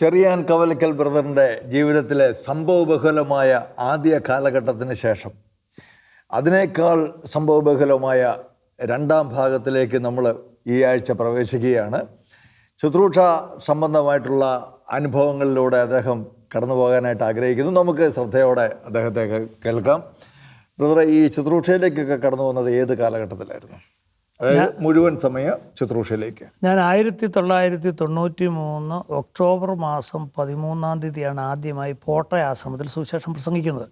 ചെറിയാൻ കവലക്കൽ ബ്രദറിന്റെ ജീവിതത്തിലെ സംഭവബഹുലമായ ആദ്യ കാലഘട്ടത്തിന് ശേഷം അതിനേക്കാൾ സംഭവബഹുലമായ രണ്ടാം ഭാഗത്തിലേക്ക് നമ്മൾ ഈ ആഴ്ച പ്രവേശിക്കുകയാണ്. ശുശ്രൂഷ സംബന്ധമായിട്ടുള്ള അനുഭവങ്ങളിലൂടെ അദ്ദേഹം കടന്നു പോകാനായിട്ട് ആഗ്രഹിക്കുന്നു. നമുക്ക് ശ്രദ്ധയോടെ അദ്ദേഹത്തെ കേൾക്കാം. ബ്രദറെ ഈ ശുശ്രൂഷയിലേക്കൊക്കെ കടന്നു വന്നത് ഏത് കാലഘട്ടത്തിലായിരുന്നു? അതായത് മുഴുവൻ സമയ ശുശ്രൂഷയിലേക്ക്. ഞാൻ ആയിരത്തി തൊള്ളായിരത്തി തൊണ്ണൂറ്റി മൂന്ന് ഒക്ടോബർ മാസം പതിമൂന്നാം തീയതിയാണ് ആദ്യമായി പോട്ട ആശ്രമത്തിൽ സുവിശേഷം പ്രസംഗിക്കുന്നത്.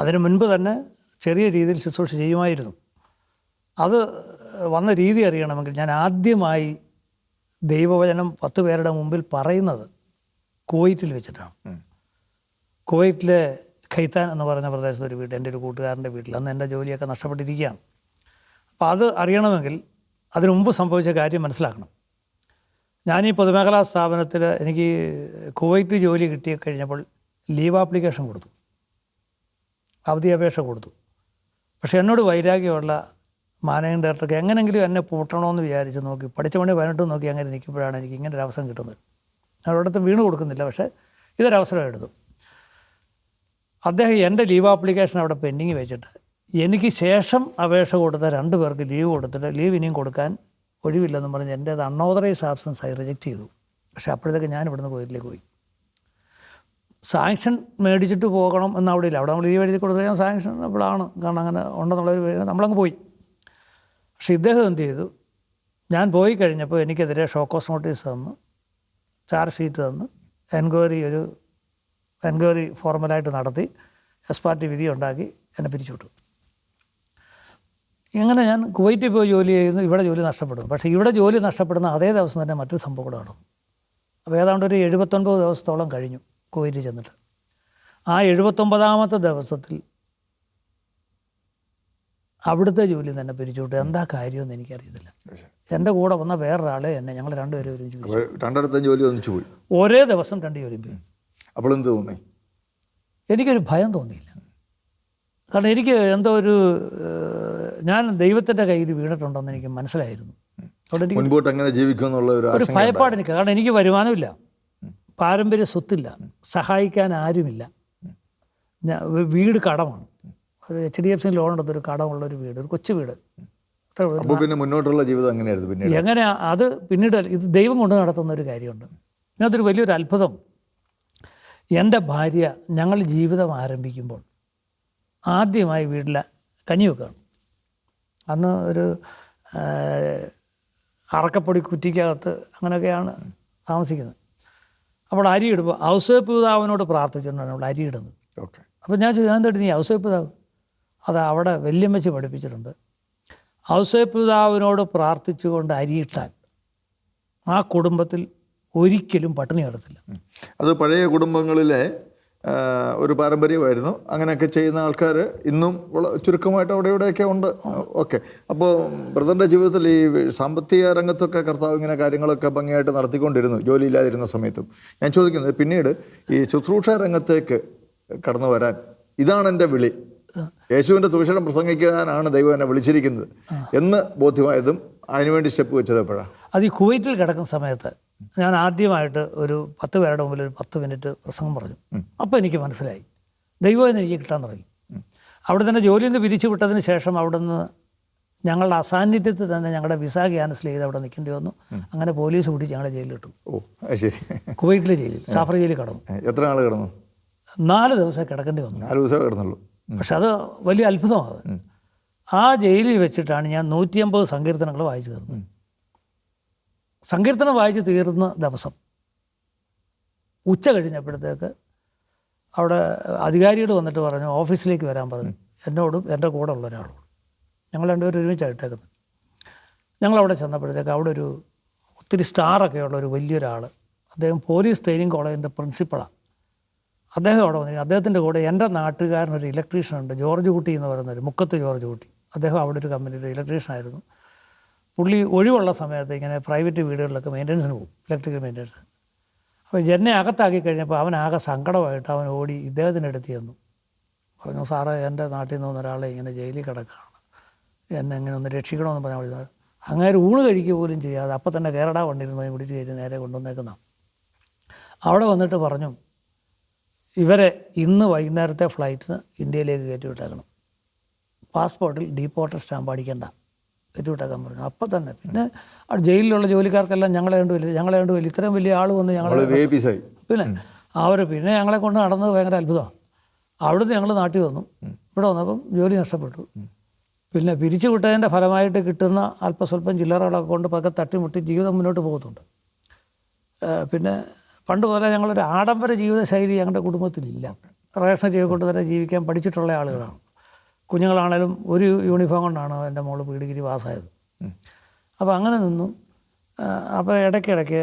അതിനു മുൻപ് തന്നെ ചെറിയ രീതിയിൽ ശുശ്രൂഷ ചെയ്യുമായിരുന്നു. അത് വന്ന രീതി അറിയണമെങ്കിൽ ഞാൻ ആദ്യമായി ദൈവവചനം പത്ത് പേരുടെ മുമ്പിൽ പറയുന്നത് കുവൈറ്റിൽ വെച്ചിട്ടാണ്. കുവൈറ്റിലെ ഖൈത്താൻ എന്ന് പറയുന്ന പ്രദേശത്ത് ഒരു വീട് എന്റെ ഒരു കൂട്ടുകാരന്റെ വീട്ടിൽ. അന്ന് എന്റെ ജോലിയൊക്കെ നഷ്ടപ്പെട്ടിരിക്കുകയാണ്. അപ്പോൾ അത് അറിയണമെങ്കിൽ അതിനു മുമ്പ് സംഭവിച്ച കാര്യം മനസ്സിലാക്കണം. ഞാൻ ഈ പൊതുമേഖലാ സ്ഥാപനത്തിൽ എനിക്ക് കുവൈറ്റ് ജോലി കിട്ടി കഴിഞ്ഞപ്പോൾ ലീവ് ആപ്ലിക്കേഷൻ കൊടുത്തു. അവധി അപേക്ഷ കൊടുത്തു. പക്ഷേ എന്നോട് വൈരാഗ്യമുള്ള മാനേജിംഗ് ഡയറക്ടർക്ക് എങ്ങനെങ്കിലും എന്നെ പൂട്ടണമെന്ന് വിചാരിച്ച് നോക്കി പഠിച്ച പണി പതിനെട്ട് നോക്കി അങ്ങനെ നിൽക്കുമ്പോഴാണ് എനിക്ക് ഇങ്ങനെ ഒരു അവസരം കിട്ടുന്നത്. ഞാൻ ഒരിടത്തും വീണ് കൊടുക്കുന്നില്ല പക്ഷേ ഇതൊരവസരം എടുത്തു. അദ്ദേഹം എന്റെ ലീവ് ആപ്ലിക്കേഷൻ അവിടെ പെൻഡിങ് വെച്ചിട്ട് എനിക്ക് ശേഷം അപേക്ഷ കൊടുത്ത രണ്ട് പേർക്ക് ലീവ് കൊടുത്തിട്ട് ലീവ് ഇനിയും കൊടുക്കാൻ ഒഴിവില്ലെന്ന് പറഞ്ഞ് എന്റെ അത് അൺഓതറൈസ് ആബ്സൻസ് ആയി റിജക്റ്റ് ചെയ്തു. പക്ഷേ അപ്പോഴത്തേക്ക് ഞാൻ ഇവിടുന്ന് കോയിലേക്ക് പോയി. സാങ്ഷൻ മേടിച്ചിട്ട് പോകണം എന്ന് അവിടെ ഇല്ല. അവിടെ നമ്മൾ ലീവ് എഴുതി കൊടുത്തു കഴിഞ്ഞാൽ സാങ്ഷൻ അപ്പോഴാണ്. കാരണം അങ്ങനെ ഉണ്ടെന്നുള്ളൊരു നമ്മളങ്ങ് പോയി. പക്ഷേ ഇദ്ദേഹം എന്ത് ചെയ്തു? ഞാൻ പോയി കഴിഞ്ഞപ്പോൾ എനിക്കെതിരെ ഷോക്കോസ് നോട്ടീസ് തന്നു. ചാർജ് ഷീറ്റ് തന്ന്. എൻക്വയറി ഒരു എൻക്വയറി ഫോർമലായിട്ട് നടത്തി. എസ് പാർട്ടി വിധി ഉണ്ടാക്കി. എന്നെ പിരിച്ചുവിട്ടു. ഇങ്ങനെ ഞാൻ കുവൈറ്റിൽ പോയി ജോലി ചെയ്യുന്നു ഇവിടെ ജോലി നഷ്ടപ്പെടുന്നു. പക്ഷേ ഇവിടെ ജോലി നഷ്ടപ്പെടുന്ന അതേ ദിവസം തന്നെ മറ്റൊരു സംഭവം കൂടെ നടന്നു. അപ്പോൾ ഏതാണ്ട് ഒരു എഴുപത്തൊൻപത് ദിവസത്തോളം കഴിഞ്ഞു കുവൈറ്റിൽ ചെന്നിട്ട്. ആ എഴുപത്തൊമ്പതാമത്തെ ദിവസത്തിൽ അവിടുത്തെ ജോലി തന്നെ പിരിച്ചുവിട്ടു. എന്താ കാര്യമെന്ന് എനിക്കറിയത്തില്ല. എന്റെ കൂടെ വന്ന വേറൊരാളെ എന്നെ ഞങ്ങൾ രണ്ടുപേരും ഒരുമിച്ച് രണ്ടിടത്തും ജോലി ഒന്നിച്ചു പോയി. ഒരേ ദിവസം രണ്ട് ജോലി പോയി അപ്പോൾ എന്ത് തോന്നി? എനിക്കൊരു ഭയം തോന്നിയില്ല. കാരണം എനിക്ക് എന്തോ ഒരു ഞാൻ ദൈവത്തിന്റെ കയ്യിൽ വീണിട്ടുണ്ടെന്ന് എനിക്ക് മനസ്സിലായിരുന്നു. അതുകൊണ്ട് എനിക്ക് മുൻപോട്ട് എങ്ങനെ ജീവിക്കും എന്നുള്ള ഒരു ഭയപ്പാട് എനിക്ക് കാരണം എനിക്ക് വരുമാനമില്ല. പാരമ്പര്യ സ്വത്തില്ല. സഹായിക്കാൻ ആരുമില്ല. ഞാൻ വീട് കടമാണ്. ഒരു H D F C loan എടുത്തൊരു കടമുള്ള ഒരു വീട് ഒരു കൊച്ചു വീട്. അപ്പോൾ പിന്നെ മുന്നോട്ടുള്ള ജീവിതം എങ്ങനെയായിരുന്നു പിന്നെ എങ്ങനെ അത് പിന്നീട് ഇത് ദൈവം കൊണ്ട് നടത്തുന്ന ഒരു കാര്യമുണ്ട്. ഇതിനകത്തൊരു വലിയൊരു അത്ഭുതം. എന്റെ ഭാര്യ ഞങ്ങൾ ജീവിതം ആരംഭിക്കുമ്പോൾ ആദ്യമായി വീട്ടിൽ കഞ്ഞി വെക്കുകയാണ് അന്ന് ഒരു അറക്കപ്പൊടി കുറ്റിക്കകത്ത് അങ്ങനെയൊക്കെയാണ് താമസിക്കുന്നത്. അപ്പോൾ അരി ഇടുമ്പോൾ ഔസേപ്പ് പിതാവിനോട് പ്രാർത്ഥിച്ചിട്ടാണ് അവിടെ അരി ഇടുന്നത്. ഓക്കെ. അപ്പോൾ ഞാൻ ചോദിച്ചു എന്താ നീ ഔസേപ്പ് പിതാവ്. അത് അവിടെ വല്യമ്മച്ച് പഠിപ്പിച്ചിട്ടുണ്ട്. ഔസേപ്പ് പിതാവിനോട് പ്രാർത്ഥിച്ചുകൊണ്ട് അരിയിട്ടാൽ ആ കുടുംബത്തിൽ ഒരിക്കലും പട്ടിണി കിടത്തില്ല. അത് പഴയ കുടുംബങ്ങളിലെ ഒരു പാരമ്പര്യമായിരുന്നു. അങ്ങനെയൊക്കെ ചെയ്യുന്ന ആൾക്കാർ ഇന്നും ചുരുക്കമായിട്ട് അവിടെ ഇവിടെയൊക്കെ ഉണ്ട്. ഓക്കെ. അപ്പോൾ ബ്രദറിന്റെ ജീവിതത്തിൽ ഈ സാമ്പത്തിക രംഗത്തൊക്കെ കർത്താവ് ഇങ്ങനെ കാര്യങ്ങളൊക്കെ ഭംഗിയായിട്ട് നടത്തിക്കൊണ്ടിരുന്നു ജോലിയില്ലാതിരുന്ന സമയത്തും. ഞാൻ ചോദിക്കുന്നത് പിന്നീട് ഈ ശുശ്രൂഷ രംഗത്തേക്ക് കടന്നു വരാൻ ഇതാണ് എന്റെ വിളി. യേശുവിന്റെ സുവിശേഷം പ്രസംഗിക്കാനാണ് ദൈവം എന്നെ വിളിച്ചിരിക്കുന്നത് എന്ന് ബോധ്യമായതും അതിനുവേണ്ടി സ്റ്റെപ്പ് വെച്ചത് എപ്പോഴാണ് അത് ഈ കുവൈറ്റിൽ കിടക്കുന്ന സമയത്ത് ഞാൻ ആദ്യമായിട്ട് ഒരു പത്ത് പേരുടെ മുമ്പിൽ ഒരു പത്ത് മിനിറ്റ് പ്രസംഗം പറഞ്ഞു. അപ്പോൾ എനിക്ക് മനസ്സിലായി. ദൈവം എനിക്ക് കിട്ടാൻ തുടങ്ങി. അവിടെ തന്നെ ജോലിയിൽ നിന്ന് പിരിച്ചു വിട്ടതിന് ശേഷം അവിടെ നിന്ന് ഞങ്ങളുടെ അസാന്നിധ്യത്തിൽ തന്നെ ഞങ്ങളുടെ വിസ ക്യാൻസൽ ചെയ്ത് അവിടെ നിൽക്കേണ്ടി വന്നു. അങ്ങനെ പോലീസ് പിടിച്ച് ഞങ്ങളെ ജയിലിലിട്ടു ഓ ശരി. കുവൈറ്റിലെ ജയിലിൽ സാഫർ ജയിലിൽ കടന്നു. എത്ര നാൾ കിടന്നു? നാല് ദിവസം കിടക്കേണ്ടി വന്നു. നാല് ദിവസം കിടന്നുള്ളൂ. പക്ഷെ അത് വലിയ അത്ഭുതമാണ്. ആ ജയിലിൽ വെച്ചിട്ടാണ് ഞാൻ നൂറ്റി അമ്പത് സങ്കീർത്തനങ്ങൾ വായിച്ചു തീർന്നത്. സങ്കീർത്തനം വായിച്ച് തീർന്ന ദിവസം ഉച്ച കഴിഞ്ഞപ്പോഴത്തേക്ക് അവിടെ അധികാരിയോട് വന്നിട്ട് പറഞ്ഞു ഓഫീസിലേക്ക് വരാൻ പറഞ്ഞു. എന്നോടും എന്റെ കൂടെ ഉള്ള ഒരാളോടും ഞങ്ങൾ രണ്ടുപേരും ഒരുമിച്ചാണ് ഇട്ടേക്കുന്നത് ഞങ്ങളവിടെ ചെന്നപ്പോഴത്തേക്ക് അവിടെ ഒരു ഒത്തിരി സ്റ്റാറൊക്കെ ഉള്ള ഒരു വലിയൊരാൾ അദ്ദേഹം പോലീസ് ട്രെയിനിങ് കോളേജിന്റെ പ്രിൻസിപ്പളാണ് അദ്ദേഹം അവിടെ വന്നിരിക്കും അദ്ദേഹത്തിന്റെ കൂടെ എന്റെ നാട്ടുകാരനൊരു ഇലക്ട്രീഷ്യൻ ഉണ്ട് ജോർജ് കുട്ടി എന്ന് പറയുന്നൊരു മുക്കത്ത് ജോർജ് കുട്ടി. അദ്ദേഹം അവിടെ ഒരു കമ്പനിയുടെ ഇലക്ട്രീഷ്യൻ ആയിരുന്നു. പുള്ളി ഒഴിവുള്ള സമയത്ത് ഇങ്ങനെ പ്രൈവറ്റ് വീടുകളിലൊക്കെ മെയിന്റനൻസിന് പോകും. ഇലക്ട്രിക്കൽ മെയിന്റനൻസ് അപ്പോൾ എന്നെ അകത്താക്കി കഴിഞ്ഞപ്പോൾ അവനാകെ സങ്കടമായിട്ട് അവൻ ഓടി ഇദ്ദേഹത്തിന്റെ അടുത്ത് ചെന്നു. പറഞ്ഞു സാറേ എന്റെ നാട്ടിൽ നിന്ന് ഒരാളെ ഇങ്ങനെ ജയിലിൽ കിടക്കുകയാണ്. എന്നെ ഇങ്ങനെ ഒന്ന് രക്ഷിക്കണമെന്ന് പറഞ്ഞാൽ വിളിച്ചത് അങ്ങനെ ഊണ് കഴിക്കുക പോലും ചെയ്യാതെ അപ്പം തന്നെ കേരള വണ്ടിയിരുന്നു അതിന് പിടിച്ച് കയറ്റി നേരെ കൊണ്ടുവന്നേക്കുന്ന. അവിടെ വന്നിട്ട് പറഞ്ഞു ഇവരെ ഇന്ന് വൈകുന്നേരത്തെ ഫ്ലൈറ്റിന് ഇന്ത്യയിലേക്ക് കയറ്റി വിട്ടേക്കണം. പാസ്പോർട്ടിൽ ഡീപ്പോർട്ടർ സ്റ്റാമ്പ് അടിക്കണ്ട. കയറ്റി വിട്ടേക്കാൻ പറഞ്ഞു. അപ്പം തന്നെ. പിന്നെ ആ ജയിലിലുള്ള ജോലിക്കാർക്കെല്ലാം ഞങ്ങളെ കണ്ടു വലിയ ഞങ്ങളെ കണ്ടു വലിയ ഇത്രയും വലിയ ആൾ വന്ന് ഞങ്ങളെ പിന്നെ അവർ പിന്നെ ഞങ്ങളെ കൊണ്ട് നടന്നത് ഭയങ്കര അത്ഭുതമാണ്. അവിടുന്ന് ഞങ്ങൾ നാട്ടിൽ വന്നു. ഇവിടെ വന്നപ്പം ജോലി നഷ്ടപ്പെട്ടു. പിന്നെ പിരിച്ചു വിട്ടതിന്റെ ഫലമായിട്ട് കിട്ടുന്ന അല്പസ്വല്പം ചില്ലറകളൊക്കെ കൊണ്ട് പക്കെ തട്ടിമുട്ടി ജീവിതം മുന്നോട്ട് പോകുന്നുണ്ട് പിന്നെ പണ്ട് പോലെ ഞങ്ങളൊരു ആഡംബര ജീവിതശൈലി ഞങ്ങളുടെ കുടുംബത്തിലില്ല. റേഷൻ ചെയ്തുകൊണ്ട് തന്നെ ജീവിക്കാൻ പഠിച്ചിട്ടുള്ള ആളുകളാണ്. കുഞ്ഞുങ്ങളാണേലും ഒരു യൂണിഫോം കൊണ്ടാണ് എന്റെ മോൾ പി ഡിഗ്രി പാസ്സായത് അപ്പോൾ അങ്ങനെ നിന്നു അപ്പോൾ ഇടയ്ക്കിടയ്ക്ക്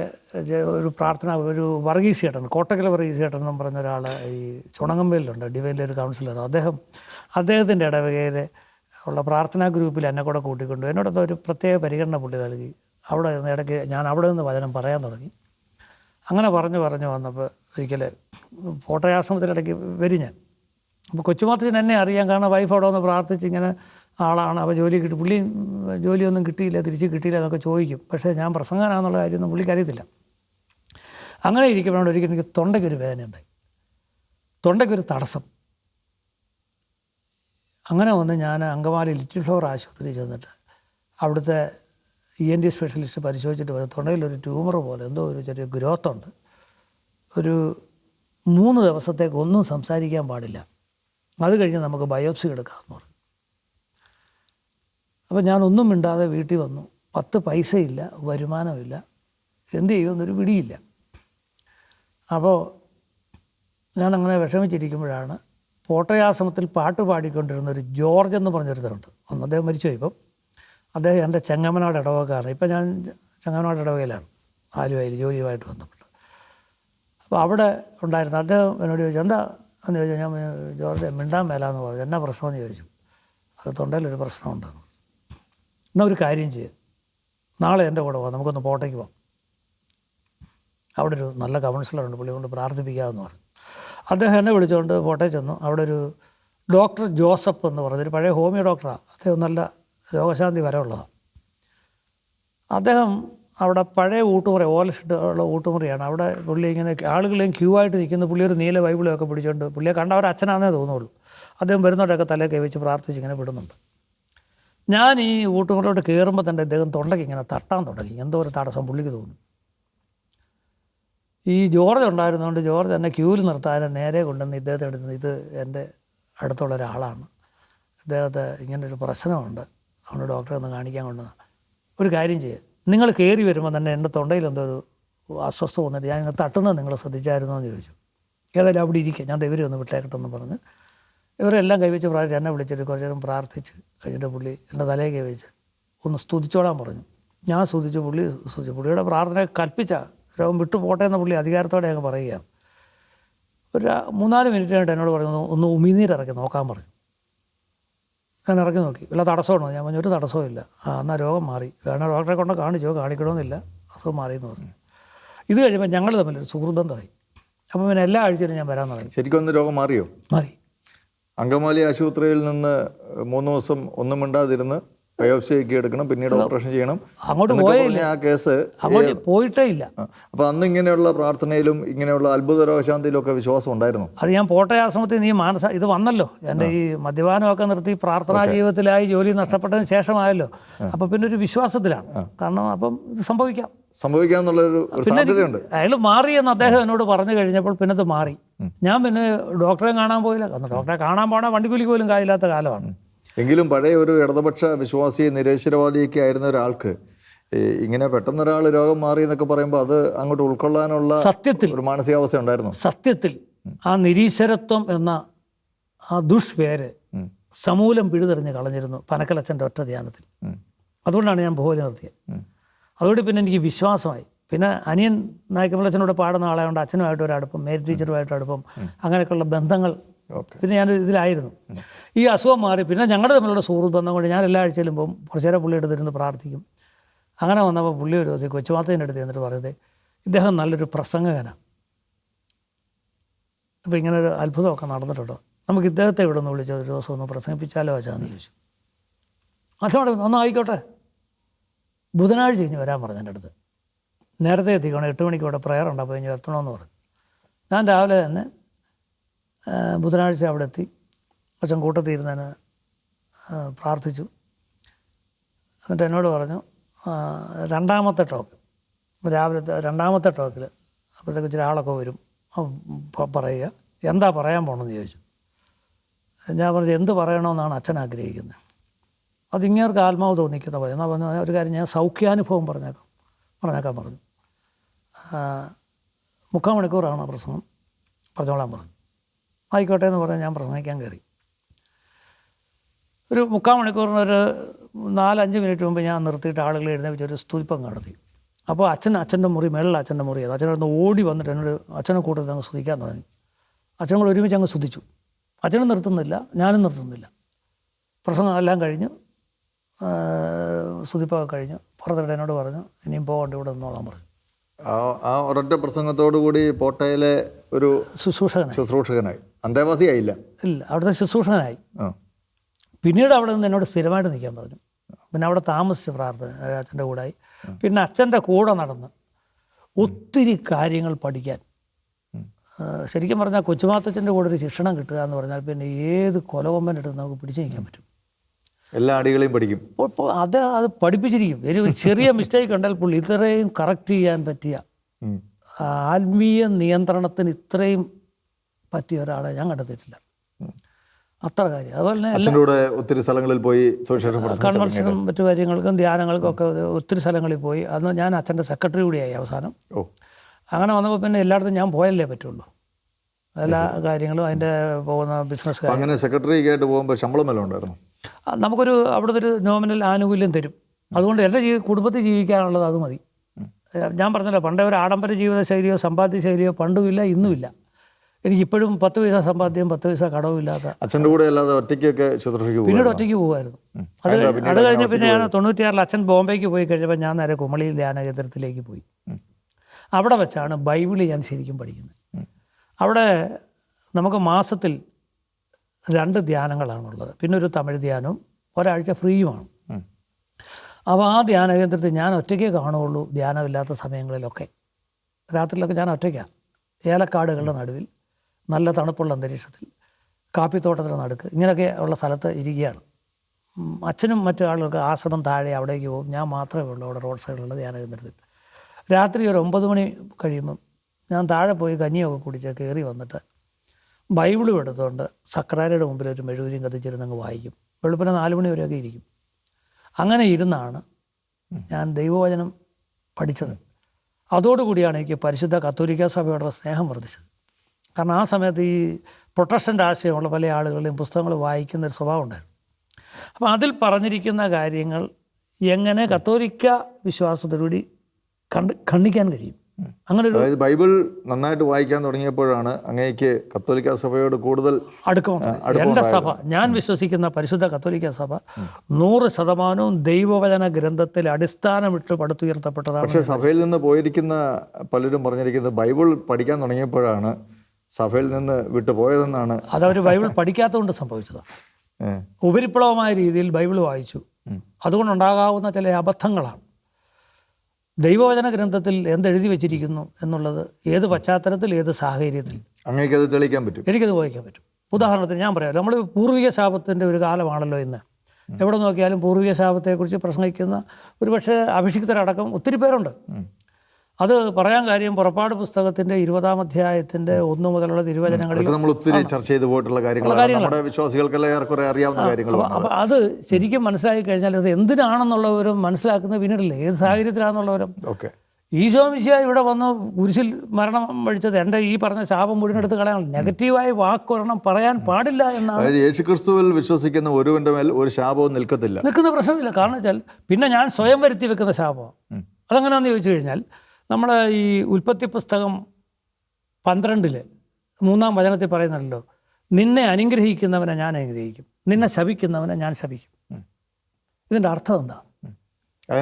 ഒരു പ്രാർത്ഥന ഒരു വർഗീസ് ചേട്ടൻ കോട്ടക്കൽ വർഗീസ് ചേട്ടൻ എന്നും പറഞ്ഞ ഒരാൾ ഈ ചുണങ്ങമ്പയിലുണ്ട് ഡിവൈനിലെ ഒരു കൗൺസിലർ. അദ്ദേഹം അദ്ദേഹത്തിന്റെ ഇടവകയിൽ ഉള്ള പ്രാർത്ഥനാ ഗ്രൂപ്പിൽ എന്നെ കൂടെ കൂട്ടിക്കൊണ്ടു എന്നോടൊക്കെ ഒരു പ്രത്യേക പരിഗണന പുള്ളി നൽകി. അവിടെ നിന്ന് ഇടയ്ക്ക് ഞാൻ അവിടെ നിന്ന് വചനം പറയാൻ തുടങ്ങി. അങ്ങനെ പറഞ്ഞു പറഞ്ഞു വന്നപ്പോൾ ഒരിക്കൽ ഫോട്ടോയാശ്രമത്തിലിടയ്ക്ക് വരും ഞാൻ. അപ്പോൾ കൊച്ചുമാത്തച്ഛൻ എന്നെ അറിയാം. കാരണം വൈഫ് അവിടെ വന്ന് പ്രാർത്ഥിച്ച് ഇങ്ങനെ ആളാണ്. അപ്പോൾ ജോലി കിട്ടി പുള്ളി ജോലിയൊന്നും കിട്ടിയില്ല തിരിച്ച് കിട്ടിയില്ല എന്നൊക്കെ ചോദിക്കും. പക്ഷേ ഞാൻ പ്രസംഗനാന്നുള്ള കാര്യമൊന്നും പുള്ളിക്ക് അറിയത്തില്ല. അങ്ങനെ ഇരിക്കുമ്പോൾ ഒരിക്കലും എനിക്ക് തൊണ്ടയ്ക്കൊരു വേദനയുണ്ടായി തൊണ്ടയ്ക്കൊരു തടസ്സം. അങ്ങനെ വന്ന് ഞാൻ അങ്കമാലി ലിറ്റിൽ ഫ്ലവർ ആശുപത്രിയിൽ ചെന്നിട്ട് അവിടുത്തെ ഇ എൻ ഡി സ്പെഷ്യലിസ്റ്റ് പരിശോധിച്ചിട്ട് പറഞ്ഞു തൊണ്ടയിലൊരു ട്യൂമർ പോലെ എന്തോ ഒരു ചെറിയ ഗ്രോത്തുണ്ട് ഒരു മൂന്ന് ദിവസത്തേക്ക് ഒന്നും സംസാരിക്കാൻ പാടില്ല. അത് കഴിഞ്ഞ് നമുക്ക് ബയോപ്സി എടുക്കാമെന്ന് പറഞ്ഞു. അപ്പോൾ ഞാനൊന്നും മിണ്ടാതെ വീട്ടിൽ വന്നു. പത്ത് പൈസയില്ല വരുമാനമില്ല. എന്ത് ചെയ്യുമെന്നൊരു പിടിയില്ല. അപ്പോൾ ഞാനങ്ങനെ വിഷമിച്ചിരിക്കുമ്പോഴാണ് പോട്ടയാശ്രമത്തിൽ പാട്ട് പാടിക്കൊണ്ടിരുന്ന ഒരു ജോർജ് എന്ന് പറഞ്ഞൊരുത്തരുണ്ട് അന്ന് അദ്ദേഹം മരിച്ചുപോയി ഇപ്പം അദ്ദേഹം എന്റെ ചെങ്ങമനാട് ഇടവകക്കാരൻ ഇപ്പം ഞാൻ ചെങ്ങമനാട് ഇടവകയിലാണ്. ആലുവയിൽ ജോലിയുമായിട്ട് ബന്ധപ്പെട്ട്. അപ്പോൾ അവിടെ ഉണ്ടായിരുന്ന അദ്ദേഹം എന്നോട് ചോദിച്ചു എന്താ എന്ന് ചോദിച്ചു ഞാൻ ജോർജ് മിണ്ടാൻ മേലാന്ന് പറഞ്ഞു. എന്നാ പ്രശ്നമെന്ന് ചോദിച്ചു. അത് തൊണ്ടയിലൊരു പ്രശ്നമുണ്ടെന്ന് എന്നാൽ ഒരു കാര്യം ചെയ്യും. നാളെ എന്റെ കൂടെ പോകാം നമുക്കൊന്ന് പോട്ടയ്ക്ക് പോകാം അവിടെ ഒരു നല്ല കൗൺസിലറുണ്ട്. പുള്ളി കൊണ്ട് പ്രാർത്ഥിപ്പിക്കാമെന്ന് പറഞ്ഞു. അദ്ദേഹം എന്നെ വിളിച്ചുകൊണ്ട് പോട്ടയിൽ ചെന്നു. അവിടെ ഒരു ഡോക്ടർ ജോസഫ് എന്ന് പറഞ്ഞൊരു പഴയ ഹോമിയോ ഡോക്ടറാണ് അദ്ദേഹം നല്ല രോഗശാന്തി വരെയുള്ളതാണ് അദ്ദേഹം അവിടെ പഴയ ഊട്ടുമുറി ഓലഷിട്ട് ഉള്ള ഊട്ടുമുറിയാണ്. അവിടെ പുള്ളി ഇങ്ങനെ ആളുകളെയും ക്യൂ ആയിട്ട് നിൽക്കുന്ന. പുള്ളി ഒരു നീല ബൈബിളൊക്കെ പിടിച്ചുകൊണ്ട് പുള്ളിയെ കണ്ട അവർ അച്ഛനാണെന്നേ തോന്നുള്ളൂ. അദ്ദേഹം വരുന്നവരൊക്കെ തലേ കൈവച്ച് പ്രാർത്ഥിച്ച് ഇങ്ങനെ വിടുന്നുണ്ട്. ഞാൻ ഈ ഊട്ടുമുറിയോട്ട് കയറുമ്പോൾ തന്നെ അദ്ദേഹം തൊണ്ടയ്ക്ക് ഇങ്ങനെ തട്ടാൻ തുടങ്ങി. എന്തോ ഒരു തടസ്സം പുള്ളിക്ക് തോന്നി. ഈ ജോർജ് ഉണ്ടായിരുന്നതുകൊണ്ട് ജോർജ് എന്നെ ക്യൂവിൽ നിർത്താൻ നേരെ കൊണ്ടുവന്ന് ഇദ്ദേഹത്തെ എടുത്ത് ഇത് എന്റെ അടുത്തുള്ള ഒരാളാണ്. ഇദ്ദേഹത്തെ ഇങ്ങനൊരു പ്രശ്നമുണ്ട്. അതുകൊണ്ട് ഡോക്ടറെ ഒന്ന് കാണിക്കാൻ കൊണ്ടുവന്ന. ഒരു കാര്യം ചെയ്യുക നിങ്ങൾ കയറി വരുമ്പോൾ തന്നെ എന്റെ തൊണ്ടയിൽ എന്തോ ഒരു അസ്വസ്ഥ വന്നിട്ട് ഞാൻ തട്ടുന്നത് നിങ്ങൾ ശ്രദ്ധിച്ചായിരുന്നോ എന്ന് ചോദിച്ചു. ഏതായാലും അവിടെ ഇരിക്കുക ഞാൻ ദൈവരെ ഒന്ന് വിട്ടേക്കട്ടെന്ന് പറഞ്ഞ് ഇവരെല്ലാം കൈവച്ച് പ്രാർത്ഥിച്ച് എന്നെ വിളിച്ചിട്ട് കുറച്ച് നേരം പ്രാർത്ഥിച്ച് കഴിഞ്ഞിട്ട് പുള്ളി എന്റെ തലയെ കൈവച്ച് ഒന്ന് സ്തുതിച്ചോടാൻ പറഞ്ഞു. ഞാൻ സ്തുതിച്ചു പുള്ളി സ്തുതിച്ചു. പുള്ളിയുടെ പ്രാർത്ഥന കൽപ്പിച്ച രോഗം വിട്ടു പോട്ടെ എന്ന് പുള്ളി അധികാരത്തോടെ അങ്ങ് പറയുകയാണ്. ഒരു മൂന്നാൽ മിനിറ്റ് കഴിഞ്ഞിട്ട് എന്നോട് പറഞ്ഞു ഒന്ന് ഉമിനീരിറക്കി നോക്കാൻ പറഞ്ഞു. ഞാൻ ഇറക്കി നോക്കി. വല്ല തടസ്സമാണോ ഞാൻ പറഞ്ഞു ഒരു തടസ്സവും ഇല്ല. ആ എന്നാൽ രോഗം മാറി. കാരണം ഡോക്ടറെ കൊണ്ട് കാണിച്ചോ? കാണിക്കണമെന്നില്ല. അസുഖം മാറി എന്ന് പറഞ്ഞു. ഇത് കഴിയുമ്പോൾ ഞങ്ങൾ തമ്മിലൊരു സുഹൃബന്ധമായി അപ്പം പിന്നെ എല്ലാ ആഴ്ചയിലും ഞാൻ വരാൻ തുടങ്ങി. ശരിക്കും ഒന്ന് രോഗം മാറിയോ? മാറി. അങ്കമാലി ആശുപത്രിയിൽ നിന്ന് മൂന്ന് ദിവസം ഒന്നും മിണ്ടാതിരുന്ന് ബയോപ്സിയൊക്കെ എടുക്കണം പിന്നീട് ഓപ്പറേഷൻ ചെയ്യണം അങ്ങോട്ട് പോയില്ല ആ കേസ് അങ്ങോട്ട് പോയിട്ടേ ഇല്ല. അപ്പൊ അന്ന് ഇങ്ങനെയുള്ള പ്രാർത്ഥനയിലും ഇങ്ങനെയുള്ള അത്ഭുത രോഗശാന്തിയിലും ഒക്കെ വിശ്വാസം ഉണ്ടായിരുന്നു. അത് ഞാൻ പോട്ടയാശ്രമത്തിൽ നീ മാനസ ഇത് വന്നല്ലോ. എന്റെ ഈ മദ്യപാനമൊക്കെ നിർത്തി പ്രാർത്ഥനാ ജീവിതത്തിലായി ജോലി നഷ്ടപ്പെട്ടതിന് ശേഷമായല്ലോ. അപ്പൊ പിന്നെ ഒരു വിശ്വാസത്തിലാണ്. കാരണം അപ്പം ഇത് സംഭവിക്കാം. സംഭവിക്കാന്നുള്ളൊരു സാധ്യതയുണ്ട്. അയാൾ മാറി എന്ന് അദ്ദേഹം എന്നോട് പറഞ്ഞു കഴിഞ്ഞപ്പോൾ പിന്നെ അത് മാറി ഞാൻ പിന്നെ ഡോക്ടറെ കാണാൻ പോയില്ല. കാരണം ഡോക്ടറെ കാണാൻ പോണ വണ്ടിക്കൂലിക്ക് പോലും കാര്യമില്ലാത്ത കാലമാണ്. എങ്കിലും പഴയ ഒരു ഇടതുപക്ഷ വിശ്വാസി നിരേശ്വരവാദിയൊക്കെ ആയിരുന്ന ഒരാൾക്ക് ഇങ്ങനെ പെട്ടെന്ന് ഒരാൾ രോഗം മാറി എന്നൊക്കെ പറയുമ്പോൾ അത് അങ്ങോട്ട് ഉൾക്കൊള്ളാനുള്ള സത്യത്തിൽ. ഒരു മാനസികാവസ്ഥ ഉണ്ടായിരുന്നു. സത്യത്തിൽ ആ നിരീശ്വരത്വം എന്ന ആ ദുഷ്വേര് സമൂലം പിഴുതെറിഞ്ഞ് കളഞ്ഞിരുന്നു പനക്കലച്ചന്റെ ഒറ്റ ധ്യാനത്തിൽ. അതുകൊണ്ടാണ് ഞാൻ ഭോജനം നിർത്തിയത് അതുകൊണ്ട് പിന്നെ എനിക്ക് വിശ്വാസമായി. പിന്നെ അനിയൻ നായ്ക്കമ്പലച്ചനോട് പാടുന്ന ആളായതുകൊണ്ട് അച്ഛനുമായിട്ട് ഒരു അടുപ്പം മേരി ടീച്ചറുമായിട്ട് അടുപ്പം അങ്ങനെയൊക്കെയുള്ള ബന്ധങ്ങൾ പിന്നെ ഞാൻ ഇതിലായിരുന്നു. ഈ അസുഖം മാറി പിന്നെ ഞങ്ങളുടെ തമ്മിലുള്ള സുഹൃത്ത് ബന്ധം കൊണ്ട് ഞാൻ എല്ലാ ആഴ്ചയിലും പോകും. കുറച്ച് നേരം പുള്ളി എടുത്തിരുന്ന് പ്രാർത്ഥിക്കും. അങ്ങനെ വന്നപ്പോൾ പുള്ളി ഒരു ദിവസം കൊച്ചുമാത്തേന്റെ അടുത്ത് എന്നിട്ട് പറയുന്നത് ഇദ്ദേഹം നല്ലൊരു പ്രസംഗകനാണ് അപ്പോൾ ഇങ്ങനെ ഒരു അത്ഭുതമൊക്കെ നടന്നിട്ടുണ്ടോ? നമുക്ക് ഇദ്ദേഹത്തെ ഇവിടെ നിന്ന് വിളിച്ച് ഒരു ദിവസം ഒന്ന് പ്രസംഗിപ്പിച്ചാലോ വെച്ചാന്ന് ചോദിച്ചു. അച്ഛനോട് ഒന്ന് ആയിക്കോട്ടെ. ബുധനാഴ്ച കഴിഞ്ഞ് വരാൻ പറഞ്ഞു എന്റെ അടുത്ത്. നേരത്തെ എത്തിക്കണം എട്ട് മണിക്ക് ഇവിടെ പ്രയർ ഉണ്ട് അപ്പോൾ കഴിഞ്ഞ് എത്തണമെന്ന് പറഞ്ഞു. ഞാൻ രാവിലെ തന്നെ ബുധനാഴ്ച അവിടെ എത്തി അച്ഛൻ കൂട്ടത്തിൽ ഇരുന്നതിന് പ്രാർത്ഥിച്ചു. എന്നിട്ട് എന്നോട് പറഞ്ഞു രണ്ടാമത്തെ ടോക്ക് രാവിലത്തെ രണ്ടാമത്തെ ടോക്കിൽ അപ്പോഴത്തേക്ക് ഇച്ചിരി ആളൊക്കെ വരും. പറയുക. എന്താ പറയാൻ പോകണമെന്ന് ചോദിച്ചു. ഞാൻ പറഞ്ഞു എന്ത് പറയണമെന്നാണ് അച്ഛൻ ആഗ്രഹിക്കുന്നത് അത് ഇങ്ങേർക്ക് ആത്മാവ് തോന്നിക്കുന്ന പോലെ. എന്നാൽ പറഞ്ഞു ഒരു കാര്യം ഞാൻ സൗഖ്യാനുഭവം പറഞ്ഞേക്കാം. പറഞ്ഞേക്കാൻ പറഞ്ഞു. മുക്കാൽ മണിക്കൂറാണ് പ്രസംഗം പറഞ്ഞോളാൻ പറഞ്ഞു. ആയിക്കോട്ടെ എന്ന് പറഞ്ഞ് ഞാൻ പ്രസംഗിക്കാൻ കയറി. ഒരു മുക്കാൽ മണിക്കൂറിന് ഒരു നാലഞ്ച് മിനിറ്റ് മുമ്പ് ഞാൻ നിർത്തിയിട്ട് ആളുകളെ എഴുന്നേപ്പിച്ച് ഒരു സ്തുതിപ്പം നടത്തി. അപ്പോൾ അച്ഛൻ അച്ഛന്റെ മുറി മേളിൽ അച്ഛന്റെ മുറി അത് അച്ഛനടുന്ന് ഓടി വന്നിട്ട് എന്നോട് അച്ഛനെ കൂട്ടത്തിൽ അങ്ങ് സ്തുതിക്കാൻ തുടങ്ങി. അച്ഛനും കൂടെ ഒരുമിച്ച് അങ്ങ് സ്തുതിച്ചു. അച്ഛനും നിർത്തുന്നില്ല ഞാനും നിർത്തുന്നില്ല. പ്രസംഗം എല്ലാം കഴിഞ്ഞ്. സ്തുതിപ്പൊക്കെ കഴിഞ്ഞ്. പുറത്തിട്ട് എന്നോട് പറഞ്ഞു ഇനിയും പോകണ്ട ഇവിടെ നിന്നോളാൻ പറഞ്ഞു. ആ ആ ഒരൊറ്റ പ്രസംഗത്തോടു കൂടി പോട്ടയിലെ ഒരു ശുശ്രൂഷകനായി. ശുശ്രൂഷകനായി. അന്തേവാസിയായില്ല? ഇല്ല അവിടുത്തെ ശുശ്രൂഷകനായി. പിന്നീട് അവിടെ നിന്ന് എന്നോട് സ്ഥിരമായിട്ട് നിൽക്കാൻ പറഞ്ഞു. പിന്നെ അവിടെ താമസിച്ച് പ്രാർത്ഥന അച്ഛന്റെ കൂടായി. പിന്നെ അച്ഛന്റെ കൂടെ നടന്ന് ഒത്തിരി കാര്യങ്ങൾ പഠിക്കാൻ. ശരിക്കും പറഞ്ഞാൽ കൊച്ചുമാത്തച്ഛന്റെ കൂടെ ഒരു ശിക്ഷണം കിട്ടുക എന്ന് പറഞ്ഞാൽ പിന്നെ ഏത് കൊലകൊമ്പന്റെ അടുത്ത് നമുക്ക് പിടിച്ചു നിൽക്കാൻ പറ്റും. എല്ലാ അടികളെയും പഠിക്കും. ഇപ്പോൾ അത് അത് പഠിപ്പിച്ചിരിക്കും. ഒരു ചെറിയ മിസ്റ്റേക്ക് കണ്ടാൽ പുള്ളി ഇത്രയും കറക്റ്റ് ചെയ്യാൻ പറ്റിയ. ആത്മീയ നിയന്ത്രണത്തിന് ഇത്രയും പറ്റിയ ഒരാളെ ഞാൻ കണ്ടെത്തിയിട്ടില്ല. അത്ര കാര്യം. അതുപോലെ തന്നെ ഒത്തിരി സ്ഥലങ്ങളിൽ പോയി കൺവെൻഷനും മറ്റു കാര്യങ്ങൾക്കും ധ്യാനങ്ങൾക്കും ഒക്കെ ഒത്തിരി സ്ഥലങ്ങളിൽ പോയി. അന്ന് ഞാൻ അച്ഛന്റെ സെക്രട്ടറി കൂടിയായി അവസാനം. അങ്ങനെ വന്നപ്പോൾ പിന്നെ എല്ലായിടത്തും ഞാൻ പോയല്ലേ പറ്റുള്ളൂ. എല്ലാ കാര്യങ്ങളും അതിന്റെ പോകുന്ന ബിസിനസ് അങ്ങനെ സെക്രട്ടറി ആയിട്ട് പോകുമ്പോൾ ശമ്പളം വല്ലതും ഉണ്ടായിരുന്നു? നമുക്കൊരു അവിടുത്തെ ഒരു നോമിനൽ ആനുകൂല്യം തരും. അതുകൊണ്ട് എന്റെ ജീവി കുടുംബത്തിൽ ജീവിക്കാനുള്ളത് അത് മതി. ഞാൻ പറഞ്ഞല്ലോ പണ്ടേ ഒരു ആഡംബര ജീവിത ശൈലിയോ സമ്പാദ്യ ശൈലിയോ പണ്ടുമില്ല ഇന്നുമില്ല. എനിക്കിപ്പോഴും പത്ത് പൈസ സമ്പാദ്യം പത്ത് പൈസ കടവും ഇല്ലാത്ത അച്ഛന്റെ കൂടെ അല്ലാതെ ഒറ്റയ്ക്കൊക്കെ ശുശ്രൂഷയ്ക്ക് പിന്നീട് ഒറ്റയ്ക്ക് പോകുമായിരുന്നു അത് അത് കഴിഞ്ഞ് പിന്നെ ഞാൻ തൊണ്ണൂറ്റിയാറിൽ അച്ഛൻ ബോംബെക്ക് പോയി കഴിഞ്ഞപ്പോൾ ഞാൻ നേരെ കുമളി ധ്യാന കേന്ദ്രത്തിലേക്ക് പോയി അവിടെ വെച്ചാണ് ബൈബിൾ ഞാൻ ശരിക്കും പഠിക്കുന്നത്. അവിടെ നമുക്ക് മാസത്തിൽ രണ്ട് ധ്യാനങ്ങളാണുള്ളത്. പിന്നെ ഒരു തമിഴ് ധ്യാനവും ഒരാഴ്ച ഫ്രീയുമാണ്. അപ്പോൾ ആ ധ്യാന കേന്ദ്രത്തിൽ ഞാൻ ഒറ്റയ്ക്കേ കാണുകയുള്ളൂ ധ്യാനമില്ലാത്ത സമയങ്ങളിലൊക്കെ. രാത്രിയിലൊക്കെ ഞാൻ ഒറ്റയ്ക്കാണ്. ഏലക്കാടുകളുടെ നടുവിൽ നല്ല തണുപ്പുള്ള അന്തരീക്ഷത്തിൽ കാപ്പിത്തോട്ടത്തിന്റെ നടുക്ക് ഇങ്ങനെയൊക്കെ ഉള്ള സ്ഥലത്ത് ഇരിക്കുകയാണ്. അച്ഛനും മറ്റു ആളുകൾക്ക് ആശ്രമം താഴെ അവിടേക്ക് പോകും. ഞാൻ മാത്രമേ ഉള്ളൂ അവിടെ റോഡ് സൈഡിലുള്ള ധ്യാന കേന്ദ്രത്തിൽ. രാത്രി ഒരു ഒമ്പത് മണി കഴിയുമ്പം ഞാൻ താഴെ പോയി കഞ്ഞിയൊക്കെ കുടിച്ച് കയറി വന്നിട്ട് ബൈബിളും എടുത്തുകൊണ്ട് സക്രാരയുടെ മുമ്പിൽ ഒരു മെഴുകുരിയും കത്തിച്ചിരുന്ന് അങ്ങ് വായിക്കും. വെളുപ്പിനെ നാല് മണി വരെയൊക്കെ ഇരിക്കും. അങ്ങനെ ഇരുന്നാണ് ഞാൻ ദൈവവചനം പഠിച്ചത്. അതോടുകൂടിയാണ് എനിക്ക് പരിശുദ്ധ കത്തോലിക്ക സഭയോടുള്ള സ്നേഹം വർദ്ധിച്ചത്. കാരണം ആ സമയത്ത് ഈ പ്രൊട്ടസ്റ്റന്റ് ആശയമുള്ള പല ആളുകളുടെയും പുസ്തകങ്ങൾ വായിക്കുന്ന ഒരു സ്വഭാവം ഉണ്ടായിരുന്നു. അപ്പോൾ അതിൽ പറഞ്ഞിരിക്കുന്ന കാര്യങ്ങൾ എങ്ങനെ കത്തോലിക്ക വിശ്വാസത്തിലൂടി കണ്ട് ഖണ്ഡിക്കാൻ കഴിയും? അങ്ങനെ അതായത് ബൈബിൾ നന്നായിട്ട് വായിക്കാൻ തുടങ്ങിയപ്പോഴാണ് അങ്ങേക്ക് കത്തോലിക്ക സഭയോട് കൂടുതൽ എന്റെ സഭ. ഞാൻ വിശ്വസിക്കുന്ന പരിശുദ്ധ കത്തോലിക്ക സഭ നൂറ് ശതമാനവും ദൈവവചന ഗ്രന്ഥത്തിൽ അടിസ്ഥാനമിട്ട് പടുത്തുയർത്തപ്പെട്ടതാണ്. പക്ഷേ സഭയിൽ നിന്ന് പോയിരിക്കുന്ന പലരും പറഞ്ഞിരിക്കുന്നത് ബൈബിൾ പഠിക്കാൻ തുടങ്ങിയപ്പോഴാണ് സഭയിൽ നിന്ന് വിട്ടുപോയതെന്നാണ് അതവർ ബൈബിൾ പഠിക്കാത്തതുകൊണ്ട് സംഭവിച്ചതാണ് ഉപരിപ്ലവമായ രീതിയിൽ ബൈബിൾ വായിച്ചു. അതുകൊണ്ടുണ്ടാകാവുന്ന ചില അബദ്ധങ്ങളാണ്. ദൈവവചന ഗ്രന്ഥത്തിൽ എന്തെഴുതി വെച്ചിരിക്കുന്നു എന്നുള്ളത് ഏത് പശ്ചാത്തലത്തിൽ ഏത് സാഹചര്യത്തിൽ? അങ്ങനെയൊക്കെ അത് തെളിയിക്കാൻ പറ്റും. എനിക്കത് വായിക്കാൻ പറ്റും. ഉദാഹരണത്തിന് ഞാൻ പറയാം നമ്മൾ പൂർവിക ശാപത്തിന്റെ ഒരു കാലമാണല്ലോ ഇന്ന്. എവിടെ നോക്കിയാലും പൂർവിക ശാപത്തെക്കുറിച്ച് പ്രസംഗിക്കുന്ന ഒരുപക്ഷെ അഭിഷിക്തരടക്കം ഒത്തിരി പേരുണ്ട്. അത് പറയാൻ കാര്യം പുറപ്പാട് പുസ്തകത്തിന്റെ ഇരുപതാം അധ്യായത്തിന്റെ ഒന്നു മുതലുള്ള തിരുവചനങ്ങളിൽ നമ്മൾ ഒത്തിരി ചർച്ച ചെയ്തു പോയിട്ടുള്ള കാര്യങ്ങളാണ്. നമ്മുടെ വിശ്വാസികൾക്കെല്ലാം അറിയാവുന്ന കാര്യങ്ങളാണ് അത്. ശരിക്കും മനസ്സിലാക്കി കഴിഞ്ഞാൽ അത് എന്തിനാണെന്നുള്ളവരും മനസ്സിലാക്കുന്നത് പിന്നീടില്ലേ? ഏത് സാഹചര്യത്തിലാണെന്നുള്ളവരും. ഓക്കെ. ഈശോ മിശിയ ഇവിടെ വന്ന് കുരിശിൽ മരണം വഴിച്ചത് എന്റെ ഈ പറഞ്ഞ ശാപം മുഴുവൻ എടുത്ത് കളയാൻ നെഗറ്റീവായ വാക്കൊരെണ്ണം പറയാൻ പാടില്ല എന്നാണ്. അതായത് യേശുക്രിസ്തുവിൽ വിശ്വസിക്കുന്ന ഒരുവന്റെ മേൽ ഒരു ശാപവും നിൽക്കത്തില്ല. നിൽക്കുന്ന പ്രശ്നമില്ല കാരണം വെച്ചാൽ പിന്നെ ഞാൻ സ്വയം വരുത്തി വെക്കുന്ന ശാപം അതെങ്ങനെയാണെന്ന് ചോദിച്ചു കഴിഞ്ഞാൽ നമ്മൾ ഈ ഉൽപ്പത്തി പുസ്തകം പന്ത്രണ്ടിൽ മൂന്നാം വചനത്തിൽ പറയുന്നുണ്ടല്ലോ നിന്നെ അനുഗ്രഹിക്കുന്നവനെ ഞാൻ അനുഗ്രഹിക്കും. നിന്നെ ശപിക്കുന്നവനെ ഞാൻ ശപിക്കും. ഇതിന്റെ അർത്ഥം എന്താ?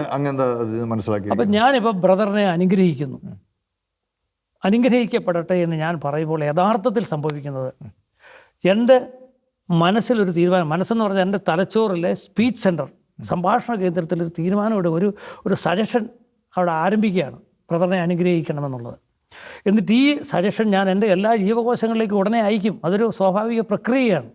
അങ്ങനെന്താ മനസ്സിലാക്കി അപ്പം ഞാനിപ്പോൾ ബ്രദറിനെ അനുഗ്രഹിക്കുന്നു. അനുഗ്രഹിക്കപ്പെടട്ടെ എന്ന് ഞാൻ പറയുമ്പോൾ യഥാർത്ഥത്തിൽ സംഭവിക്കുന്നത് എന്റെ മനസ്സിലൊരു തീരുമാനം മനസ്സെന്ന് പറഞ്ഞാൽ എന്റെ തലച്ചോറിലെ സ്പീച്ച് സെന്റർ സംഭാഷണ കേന്ദ്രത്തിൽ ഒരു തീരുമാനമുണ്ട് ഒരു ഒരു സജഷൻ അവിടെ ആരംഭിക്കുകയാണ്. ബ്രദറിനെ അനുഗ്രഹിക്കണമെന്നുള്ളത്. എന്നിട്ട് ഈ സജഷൻ ഞാൻ എന്റെ എല്ലാ ജീവകോശങ്ങളിലേക്കും ഉടനെ അയക്കും. അതൊരു സ്വാഭാവിക പ്രക്രിയയാണ്.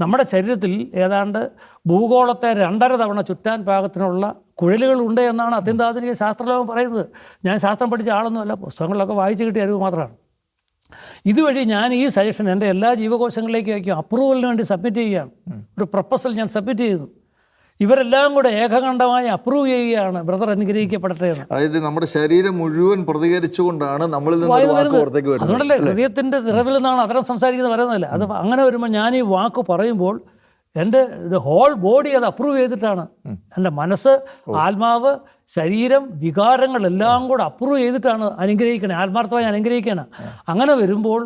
നമ്മുടെ ശരീരത്തിൽ ഏതാണ്ട് ഭൂഗോളത്തെ രണ്ടര തവണ ചുറ്റാൻ പാകത്തിനുള്ള കുഴലുകളുണ്ട് എന്നാണ് അത്യന്താധുനിക ശാസ്ത്രലോകം പറയുന്നത്. ഞാൻ ശാസ്ത്രം പഠിച്ച ആളൊന്നുമല്ല പുസ്തകങ്ങളിലൊക്കെ വായിച്ചു കിട്ടിയ അറിവ് മാത്രമാണ്. ഇതുവഴി ഞാൻ ഈ സജഷൻ എന്റെ എല്ലാ ജീവകോശങ്ങളിലേക്കും അയക്കും. അപ്രൂവലിന് വേണ്ടി സബ്മിറ്റ് ചെയ്യുകയാണ്. ഒരു പ്രപ്പസൽ ഞാൻ സബ്മിറ്റ് ചെയ്യുന്നു. ഇവരെല്ലാം കൂടെ ഏകകണ്ഠമായി അപ്രൂവ് ചെയ്യുകയാണ് ബ്രദർ അനുഗ്രഹിക്കപ്പെടട്ടെ എന്ന്. അതായത് നമ്മുടെ ശരീരം മുഴുവൻ പ്രതികരിച്ചുകൊണ്ടാണ് നമ്മളിൽ നിന്ന് അതുകൊണ്ടല്ലേ ഹൃദയത്തിന്റെ നിറവിൽ നിന്നാണ് അത്തരം സംസാരിക്കുന്നത് പറയുന്നതല്ല അത് അങ്ങനെ വരുമ്പോൾ ഞാൻ ഈ വാക്ക് പറയുമ്പോൾ എന്റെ ഹോൾ ബോഡി അത് അപ്രൂവ് ചെയ്തിട്ടാണ്. എന്റെ മനസ്സ് ആത്മാവ് ശരീരം വികാരങ്ങൾ എല്ലാം കൂടെ അപ്രൂവ് ചെയ്തിട്ടാണ് അനുഗ്രഹിക്കണേ. ആത്മാർത്ഥമായി അനുഗ്രഹിക്കണം. അങ്ങനെ വരുമ്പോൾ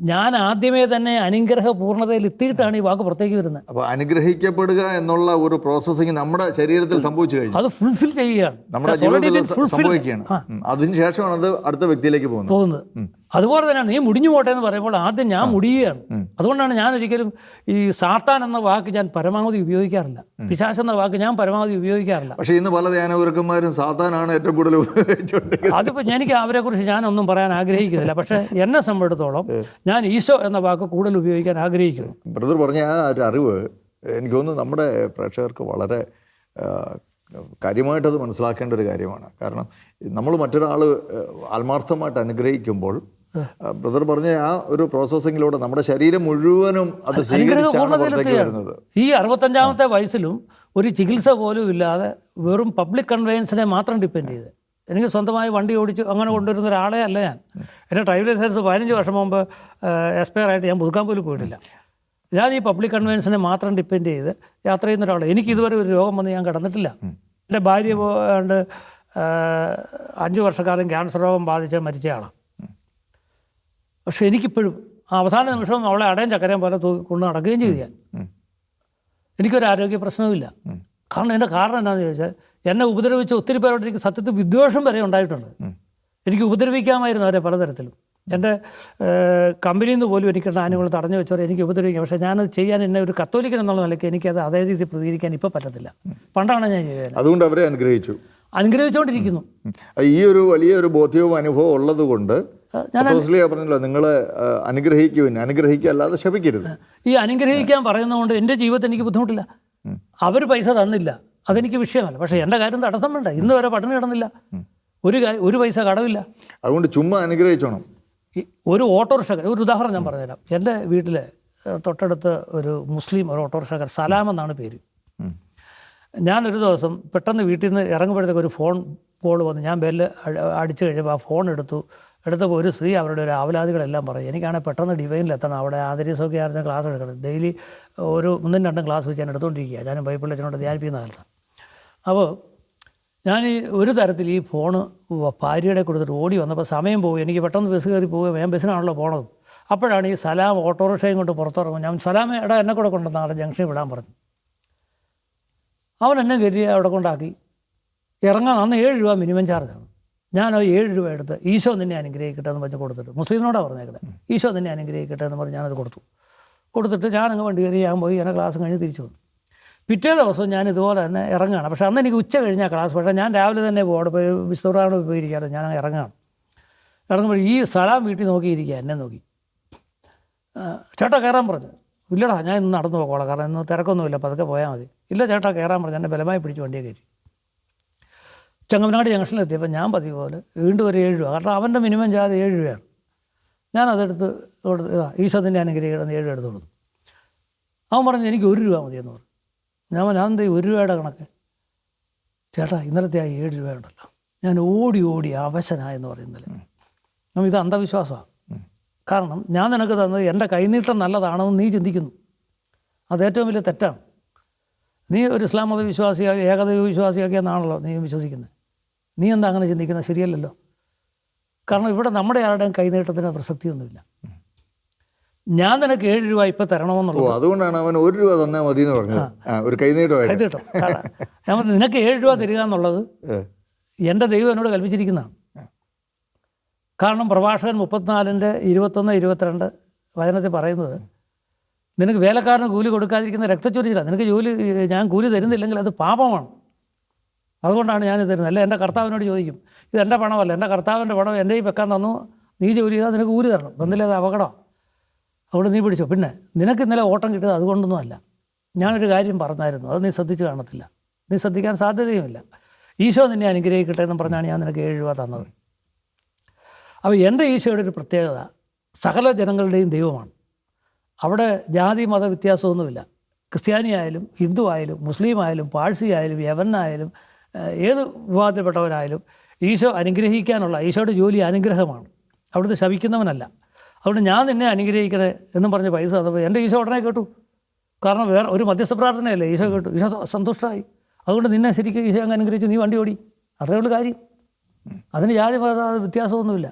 ഞാൻ ആദ്യമേ തന്നെ അനുഗ്രഹ പൂർണതയിൽ എത്തിയിട്ടാണ് ഈ വാക്ക് പുറത്തേക്ക് വരുന്നത്. അപ്പോൾ അനുഗ്രഹിക്കപ്പെടുക എന്നുള്ള ഒരു പ്രോസസ്സിങ് നമ്മുടെ ശരീരത്തിൽ സംഭവിച്ചു കഴിഞ്ഞു. അത് ഫുൾഫിൽ ചെയ്യുകയാണ്. നമ്മുടെ ജീവിതത്തിൽ. സംഭവിക്കുകയാണ്. അതിനുശേഷമാണ് അത് അടുത്ത വ്യക്തിയിലേക്ക് പോകുന്നത്. പോകുന്നത്. അതുപോലെ തന്നെയാണ് നീ മുടിഞ്ഞു പോട്ടെ എന്ന് പറയുമ്പോൾ ആദ്യം ഞാൻ മുടിയുകയാണ്. അതുകൊണ്ടാണ് ഞാൻ ഒരിക്കലും ഈ സാത്താൻ എന്ന വാക്ക് ഞാൻ പരമാവധി ഉപയോഗിക്കാറില്ല. പിശാശ് എന്ന വാക്ക് ഞാൻ പരമാവധി ഉപയോഗിക്കാറില്ല. പക്ഷേ ഇന്ന് പല ധ്യാനവർക്കന്മാരും സാത്താനാണ് ഏറ്റവും കൂടുതൽ ഉപയോഗിച്ചിട്ടുണ്ട് അതിപ്പോൾ എനിക്ക് അവരെക്കുറിച്ച് ഞാനൊന്നും പറയാൻ ആഗ്രഹിക്കുന്നില്ല. പക്ഷേ എന്നെ സംബന്ധിച്ചിടത്തോളം ഞാൻ ഈശോ എന്ന വാക്ക് കൂടുതൽ ഉപയോഗിക്കാൻ ആഗ്രഹിക്കുന്നു. ബ്രദർ പറഞ്ഞ ആ ഒരു അറിവ് എനിക്ക് തോന്നുന്നു നമ്മുടെ പ്രേക്ഷകർക്ക് വളരെ കാര്യമായിട്ടത് മനസ്സിലാക്കേണ്ട ഒരു കാര്യമാണ്. കാരണം നമ്മൾ മറ്റൊരാൾ ആത്മാർത്ഥമായിട്ട് അനുഗ്രഹിക്കുമ്പോൾ ബ്രദർ പറഞ്ഞ ആ ഒരു പ്രോസസ്സിങ്ങിലൂടെ നമ്മുടെ ശരീരം മുഴുവനും അത് വരുന്നത്. ഈ അറുപത്തഞ്ചാമത്തെ വയസ്സിലും ഒരു ചികിത്സ പോലും ഇല്ലാതെ വെറും പബ്ലിക് കൺവെയൻസിനെ മാത്രം ഡിപ്പെൻഡ് ചെയ്ത്. എനിക്ക് സ്വന്തമായി വണ്ടി ഓടിച്ച് അങ്ങനെ കൊണ്ടുവരുന്ന ഒരാളെ അല്ല ഞാൻ. എന്റെ ഡ്രൈവിംഗ് ലൈസൻസ് പതിനഞ്ച് വർഷം മുമ്പ് എക്സ്പയർ ആയിട്ട് ഞാൻ പുതുക്കാൻ പോലും പോയിട്ടില്ല. ഞാൻ ഈ പബ്ലിക് കൺവെൻസിനെ മാത്രം ഡിപ്പെൻഡ് ചെയ്ത് യാത്ര ചെയ്യുന്ന ഒരാൾ എനിക്ക് ഇതുവരെ ഒരു രോഗം വന്ന് ഞാൻ കടന്നിട്ടില്ല. എന്റെ ഭാര്യ പോണ്ട് അഞ്ച് വർഷക്കാലം ക്യാൻസർ രോഗം ബാധിച്ച് മരിച്ച ആളാണ് പക്ഷെ എനിക്കിപ്പോഴും ആ അവസാന നിമിഷം അവളെ അടയും ചക്കരയും പോലെ കൊണ്ട് നടക്കുകയും ചെയ്തു ഞാൻ. എനിക്കൊരു ആരോഗ്യ പ്രശ്നവുമില്ല. കാരണം എന്റെ കാരണം എന്താണെന്ന് ചോദിച്ചാൽ എന്നെ ഉപദ്രവിച്ച ഒത്തിരി പേരോട് എനിക്ക് സത്യത്തിൽ വിദ്വേഷം വരെ ഉണ്ടായിട്ടുണ്ട്. എനിക്ക് ഉപദ്രവിക്കാമായിരുന്നു അവരെ പലതരത്തിലും. എന്റെ കമ്പനിയിൽ നിന്ന് പോലും എനിക്ക് ആനുകൾ തടഞ്ഞു വെച്ചവരെ എനിക്ക് ഉപദ്രവിക്കാം. പക്ഷേ ഞാനത് ചെയ്യാൻ എന്നെ ഒരു കത്തോലിക്കൻ എന്നുള്ള നിലയ്ക്ക് എനിക്കത് അതേ രീതിയിൽ പ്രതികരിക്കാൻ ഇപ്പോൾ പറ്റത്തില്ല. പണ്ടാണ് ഞാൻ ചെയ്തത്. അതുകൊണ്ട് അവരെ അനുഗ്രഹിച്ചു. അനുഗ്രഹിച്ചുകൊണ്ടിരിക്കുന്നു. ഈ ഒരു വലിയ ഒരു ബോധ്യവും അനുഭവം ഉള്ളത് കൊണ്ട് പറഞ്ഞല്ലോ നിങ്ങളെ അനുഗ്രഹിക്കും അനുഗ്രഹിക്കുവിൻ അനുഗ്രഹിക്കുക അല്ലാതെ ശപിക്കരുത്. ഈ അനുഗ്രഹിക്കാൻ പറയുന്നതുകൊണ്ട് എന്റെ ജീവിതത്തിൽ എനിക്ക് ബുദ്ധിമുട്ടില്ല. അവർ പൈസ തന്നില്ല. അതെനിക്ക് വിഷയമല്ല. പക്ഷേ എന്റെ കാര്യം തടസ്സം വേണ്ട. ഇന്ന് വരെ പട്ടിണി കിടന്നില്ല. ഒരു ഒരു പൈസ കടവില്ല. അതുകൊണ്ട് ചുമ്മാ അനുഗ്രഹിച്ചോണം. ഒരു ഓട്ടോറിക്ഷ ഒരു ഉദാഹരണം ഞാൻ പറഞ്ഞുതരാം. എന്റെ വീട്ടിലെ തൊട്ടടുത്ത് ഒരു മുസ്ലിം ഒരു ഓട്ടോറിക്ഷക്കാർ സലാം എന്നാണ് പേര്. ഞാനൊരു ദിവസം പെട്ടെന്ന് വീട്ടിൽ നിന്ന് ഇറങ്ങുമ്പോഴത്തേക്ക് ഒരു ഫോൺ കോൾ വന്നു. ഞാൻ ബെല്ല് അടിച്ചു കഴിഞ്ഞപ്പോൾ ആ ഫോൺ എടുത്തു. എടുത്തപ്പോൾ ഒരു സ്ത്രീ അവരുടെ ഒരു ആവലാതികളെല്ലാം പറയും എനിക്കാണെങ്കിൽ പെട്ടെന്ന് ഡിവൈനിലെത്തണം. അവിടെ ആന്തരികസൊക്കെ ആയിരുന്നു ക്ലാസ് എടുക്കണം ഡെയിലി ഒരു ഒന്നും രണ്ടും ക്ലാസ് വെച്ച് ഞാൻ എടുത്തുകൊണ്ടിരിക്കുക ഞാനും ബൈബിളിൽ ചെന്നോട്ട് ധ്യാനിപ്പിക്കുന്ന കാലത്താണ് അപ്പോൾ ഞാൻ ഈ ഒരു തരത്തിൽ ഈ ഫോണ് ഭാര്യയുടെ കൊടുത്തിട്ട് ഓടി വന്നപ്പോൾ സമയം പോകും എനിക്ക് പെട്ടെന്ന് ബസ് കയറി പോകുക ഞാൻ ബസ്സിനാണല്ലോ പോണത്. അപ്പോഴാണ് ഈ സലാം ഓട്ടോറിക്ഷയും കൊണ്ട് പുറത്തിറങ്ങും. ഞാൻ സലാം എടാ എന്നെ കൂടെ കൊണ്ടുവന്ന് ജംഗ്ഷനിൽ വിടാൻ പറഞ്ഞു അവൻ എന്നെ കയറ്റി അവിടെ കൊണ്ടാക്കി. ഇറങ്ങാൻ അന്ന് ഏഴ് രൂപ മിനിമം ചാർജാണ് ഞാൻ ഏഴ് രൂപ എടുത്ത് ഈശോ നിന്നെ അനുഗ്രഹിക്കട്ടെ എന്ന് പറഞ്ഞ് കൊടുത്തിട്ട്. മുസ്ലിമിനോടാണ് പറഞ്ഞേക്കട്ടെ ഈശോ തന്നെ അനുഗ്രഹിക്കട്ടെ എന്ന് പറഞ്ഞ് ഞാനത് കൊടുത്തു. കൊടുത്തിട്ട് ഞാനങ്ങ് വണ്ടി കയറി ഞാൻ പോയി എന്നെ ക്ലാസ് കഴിഞ്ഞ് തിരിച്ചു വന്നു. പിറ്റേ ദിവസം ഞാൻ ഇതുപോലെ തന്നെ ഇറങ്ങുകയാണ് പക്ഷേ അന്ന് എനിക്ക് ഉച്ച കഴിഞ്ഞാൽ ക്ലാസ് പക്ഷേ ഞാൻ രാവിലെ തന്നെ പോകണം വിശുദ്ധറാണ് പോയിരിക്കാറ് ഞാൻ ഇറങ്ങുകയാണ് ഇറങ്ങുമ്പോൾ ഈ സ്ഥലം വീട്ടിൽ നോക്കിയിരിക്കുക എന്നെ നോക്കി. ചേട്ടാ കയറാൻ പറഞ്ഞു. ഇല്ലടാ ഞാൻ ഇന്ന് നടന്നു പോകോളാം കാരണം ഇന്ന് തിരക്കൊന്നുമില്ല പതുക്കെ പോയാൽ മതി. ഇല്ല ചേട്ടാ കയറാൻ പറഞ്ഞു. എന്നെ ബലമായി പിടിച്ച് വണ്ടിയെ കയറ്റി. ചങ്ങമനാട് ജംഗ്ഷനിലെത്തിയപ്പോൾ ഞാൻ പതിവ് പോലെ വീണ്ടും ഒരു ഏഴ് രൂപ. കാരണം അവന്റെ മിനിമം ചാർജ് ഏഴ് രൂപയാണ്. ഞാനതെടുത്ത് കൊടുത്ത് ഇതാ, ഈശോത്തിന്റെ അനുഗ്രഹിക്കണം ഏഴ് രൂപ എടുത്ത് കൊടുത്തു. അവൻ പറഞ്ഞു എനിക്ക് ഒരു രൂപ മതിയെന്ന് പറഞ്ഞു. ഞാൻ ഞാൻ എന്താ ഒരു രൂപയുടെ കണക്ക്? ചേട്ടാ ഇന്നലത്തെ ആ ഏഴ് രൂപ ഉണ്ടല്ലോ. ഞാൻ ഓടി ഓടി അവശനായെന്ന് പറയുന്നില്ല നമ്മൾ ഇത് അന്ധവിശ്വാസമാണ് കാരണം ഞാൻ നിനക്ക് തന്നത് എന്റെ കൈനീട്ടം നല്ലതാണെന്ന് നീ ചിന്തിക്കുന്നു. അത് ഏറ്റവും വലിയ തെറ്റാണ്. നീ ഒരു ഇസ്ലാം മത വിശ്വാസിയോ ഏകദൈവ വിശ്വാസിയാക്കി എന്നാണല്ലോ നീ വിശ്വസിക്കുന്നത്. നീ എന്താ അങ്ങനെ ചിന്തിക്കുന്നത്? ശരിയല്ലല്ലോ. കാരണം ഇവിടെ നമ്മുടെ ആരുടെയും കൈനീട്ടത്തിന് പ്രസക്തിയൊന്നുമില്ല. ഞാൻ നിനക്ക് ഏഴ് രൂപ ഇപ്പം തരണമെന്നുള്ളത്. അതുകൊണ്ടാണ് അവൻ ഒരു രൂപ തന്നാൽ മതി എന്ന് പറഞ്ഞത് ഒരു കൈനീട്ടം. നിനക്ക് ഏഴ് രൂപ തരിക എന്നുള്ളത്. എന്റെ ദൈവം എന്നോട് കൽപ്പിച്ചിരിക്കുന്നതാണ്. കാരണം പ്രഭാഷകൻ മുപ്പത്തിനാലിന്റെ ഇരുപത്തൊന്ന് ഇരുപത്തിരണ്ട് വചനത്തിൽ പറയുന്നത് നിനക്ക് വേലക്കാരന് കൂലി കൊടുക്കാതിരിക്കുന്ന രക്തച്ചൊരിച്ചില്ല നിനക്ക് ജോലി ഞാൻ കൂലി തരുന്നില്ലെങ്കിൽ അത് പാപമാണ്. അതുകൊണ്ടാണ് ഞാൻ തരുന്നത്. അല്ല? എന്റെ കർത്താവിനോട് ചോദിക്കും ഇത് എന്റെ പണമല്ല. എന്റെ കർത്താവിന്റെ പണം എന്റെ ഈ വെക്കാൻ തന്നു. നീ ജോലി ചെയ്താൽ നിനക്ക് കൂലി തരണം. ബന്ധമില്ല അത് അപകടം? അതുകൊണ്ട് നീ പിടിച്ചോ. പിന്നെ നിനക്ക് ഇന്നലെ ഓട്ടം കിട്ടിയത് അതുകൊണ്ടൊന്നും അല്ല. ഞാനൊരു കാര്യം പറഞ്ഞായിരുന്നു. അത് നീ ശ്രദ്ധിച്ച് കാണത്തില്ല. നീ ശ്രദ്ധിക്കാൻ സാധ്യതയുമില്ല. ഈശോ നിന്നെ അനുഗ്രഹിക്കട്ടെ എന്ന് പറഞ്ഞാണ് ഞാൻ നിനക്ക് ഏഴ് രൂപ തന്നത്. അപ്പോൾ എന്റെ ഈശോയുടെ ഒരു പ്രത്യേകത സകല ജനങ്ങളുടെയും ദൈവമാണ്. അവിടെ ജാതി മത വ്യത്യാസമൊന്നുമില്ല. ക്രിസ്ത്യാനി ആയാലും ഹിന്ദു ആയാലും മുസ്ലിം ആയാലും പാഴ്സി ആയാലും യവനായാലും ഏത് വിഭാഗത്തിൽപ്പെട്ടവരായാലും ഈശോ അനുഗ്രഹിക്കാനുള്ള ഈശോയുടെ ജോലി അനുഗ്രഹമാണ്. അവിടുത്തെ ശവിക്കുന്നവനല്ല അതുകൊണ്ട് ഞാൻ നിന്നെ അനുഗ്രഹിക്കണേ എന്നും പറഞ്ഞ് പൈസ തന്നപ്പോൾ എന്റെ ഈശോ ഉടനെ കേട്ടു. കാരണം വേറെ ഒരു മധ്യസ്ഥ പ്രാർത്ഥനയല്ലേ? ഈശോ കേട്ടു. ഈശോ സന്തുഷ്ടമായി അതുകൊണ്ട് നിന്നെ ശരിക്കും ഈശോ അങ്ങ് അനുഗ്രഹിച്ച് നീ വണ്ടി ഓടി. അത്രയേ ഉള്ളൂ കാര്യം. അതിന് ജാതി മത വ്യത്യാസമൊന്നുമില്ല.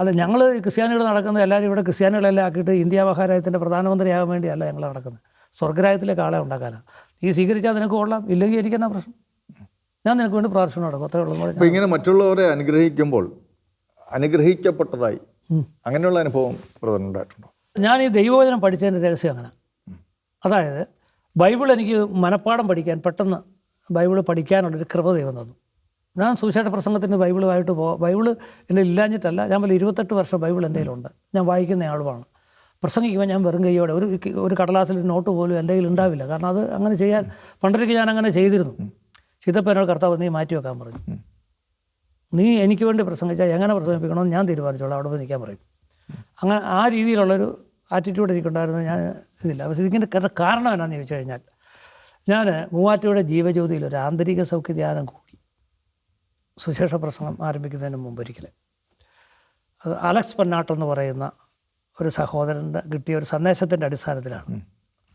അല്ല ഞങ്ങൾ ക്രിസ്ത്യാനികൾ നടക്കുന്നത് എല്ലാവരും ഇവിടെ ക്രിസ്ത്യാനികളെല്ലാം ആക്കിയിട്ട് ഇന്ത്യ മഹാരാജ്യത്തിന്റെ പ്രധാനമന്ത്രിയാകാൻ വേണ്ടിയല്ല ഞങ്ങൾ നടക്കുന്നത്. സ്വർഗരാജ്യത്തിലേക്ക് ആളെ ഉണ്ടാക്കാനാണ്. നീ സ്വീകരിച്ചാൽ നിനക്ക് കൊള്ളാം ഇല്ലെങ്കിൽ എനിക്കെന്നാ പ്രശ്നം? ഞാൻ നിനക്ക് വേണ്ടി പ്രാർത്ഥന നടക്കും അത്രേ ഉള്ളൂ. ഇങ്ങനെ മറ്റുള്ളവരെ അനുഗ്രഹിക്കുമ്പോൾ അനുഗ്രഹിക്കപ്പെട്ടതായി അങ്ങനെയുള്ള അനുഭവം ഉണ്ടായിട്ടുണ്ടോ? ഞാൻ ഈ ദൈവവചനം പഠിച്ചതിന്റെ രഹസ്യം അങ്ങനെ. അതായത് ബൈബിൾ എനിക്ക് മനഃപ്പാടം പഠിക്കാൻ പെട്ടെന്ന് ബൈബിൾ പഠിക്കാനുള്ളൊരു കൃപ ദൈവം തന്നു. ഞാൻ സുവിശേഷ പ്രസംഗത്തിന് ബൈബിളുമായിട്ട് പോ ബൈബിൾ എന്റെ ഇല്ലാഞ്ഞിട്ടല്ല ഞാൻ പോലെ ഇരുപത്തെട്ട് വർഷം ബൈബിൾ എന്റെ കയ്യിലുണ്ട്. ഞാൻ വായിക്കുന്ന ആളുമാണ്. പ്രസംഗിക്കുമ്പോൾ ഞാൻ വെറും കൈയോടെ ഒരു ഒരു കടലാസിൽ ഒരു നോട്ട് പോലും എന്റെ കയ്യിൽ ഉണ്ടാവില്ല. കാരണം അത് അങ്ങനെ ചെയ്യാൻ പണ്ടൊരിക്കൽ ഞാൻ അങ്ങനെ ചെയ്തിരുന്നു. ചിതപ്പോൾ എന്നോട് കർത്താവ് നീ മാറ്റി വെക്കാൻ പറഞ്ഞു. നീ എനിക്ക് വേണ്ടി പ്രസംഗിച്ചാൽ എങ്ങനെ പ്രസംഗിപ്പിക്കണമെന്ന് ഞാൻ തീരുമാനിച്ചോളാം. അവിടെ പോയി നിൽക്കാൻ പറയും. അങ്ങനെ ആ രീതിയിലുള്ളൊരു ആറ്റിറ്റ്യൂഡ് എനിക്കുണ്ടായിരുന്നു. ഞാൻ ഇതില്ല. പക്ഷേ ഇതിന്റെ കാരണം എന്നാന്ന് ചോദിച്ചു കഴിഞ്ഞാൽ ഞാൻ മൂവാറ്റയുടെ ജീവജ്യോതിയിൽ ഒരു ആന്തരിക സൗഖ്യ ധ്യാനം കൂടി സുശേഷ പ്രസംഗം ആരംഭിക്കുന്നതിന് മുമ്പ് ഒരിക്കൽ അത് അലക്സ് പന്നാട്ട് എന്ന് പറയുന്ന ഒരു സഹോദരന്റെ കിട്ടിയ ഒരു സന്ദേശത്തിന്റെ അടിസ്ഥാനത്തിലാണ്.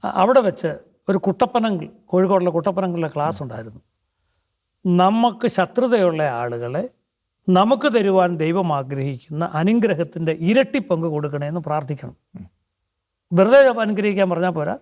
അവിടെ വെച്ച് ഒരു കുട്ടപ്പനങ്കിൽ കോഴിക്കോടുള്ള കുട്ടപ്പനങ്ങളിലെ ക്ലാസ് ഉണ്ടായിരുന്നു. നമുക്ക് ശത്രുതയുള്ള ആളുകളെ നമുക്ക് തരുവാൻ ദൈവം ആഗ്രഹിക്കുന്ന അനുഗ്രഹത്തിന്റെ ഇരട്ടി പങ്ക് കൊടുക്കണമെന്ന് പ്രാർത്ഥിക്കണം. വെറുതെ അനുഗ്രഹിക്കാൻ പറഞ്ഞാൽ പോരാ.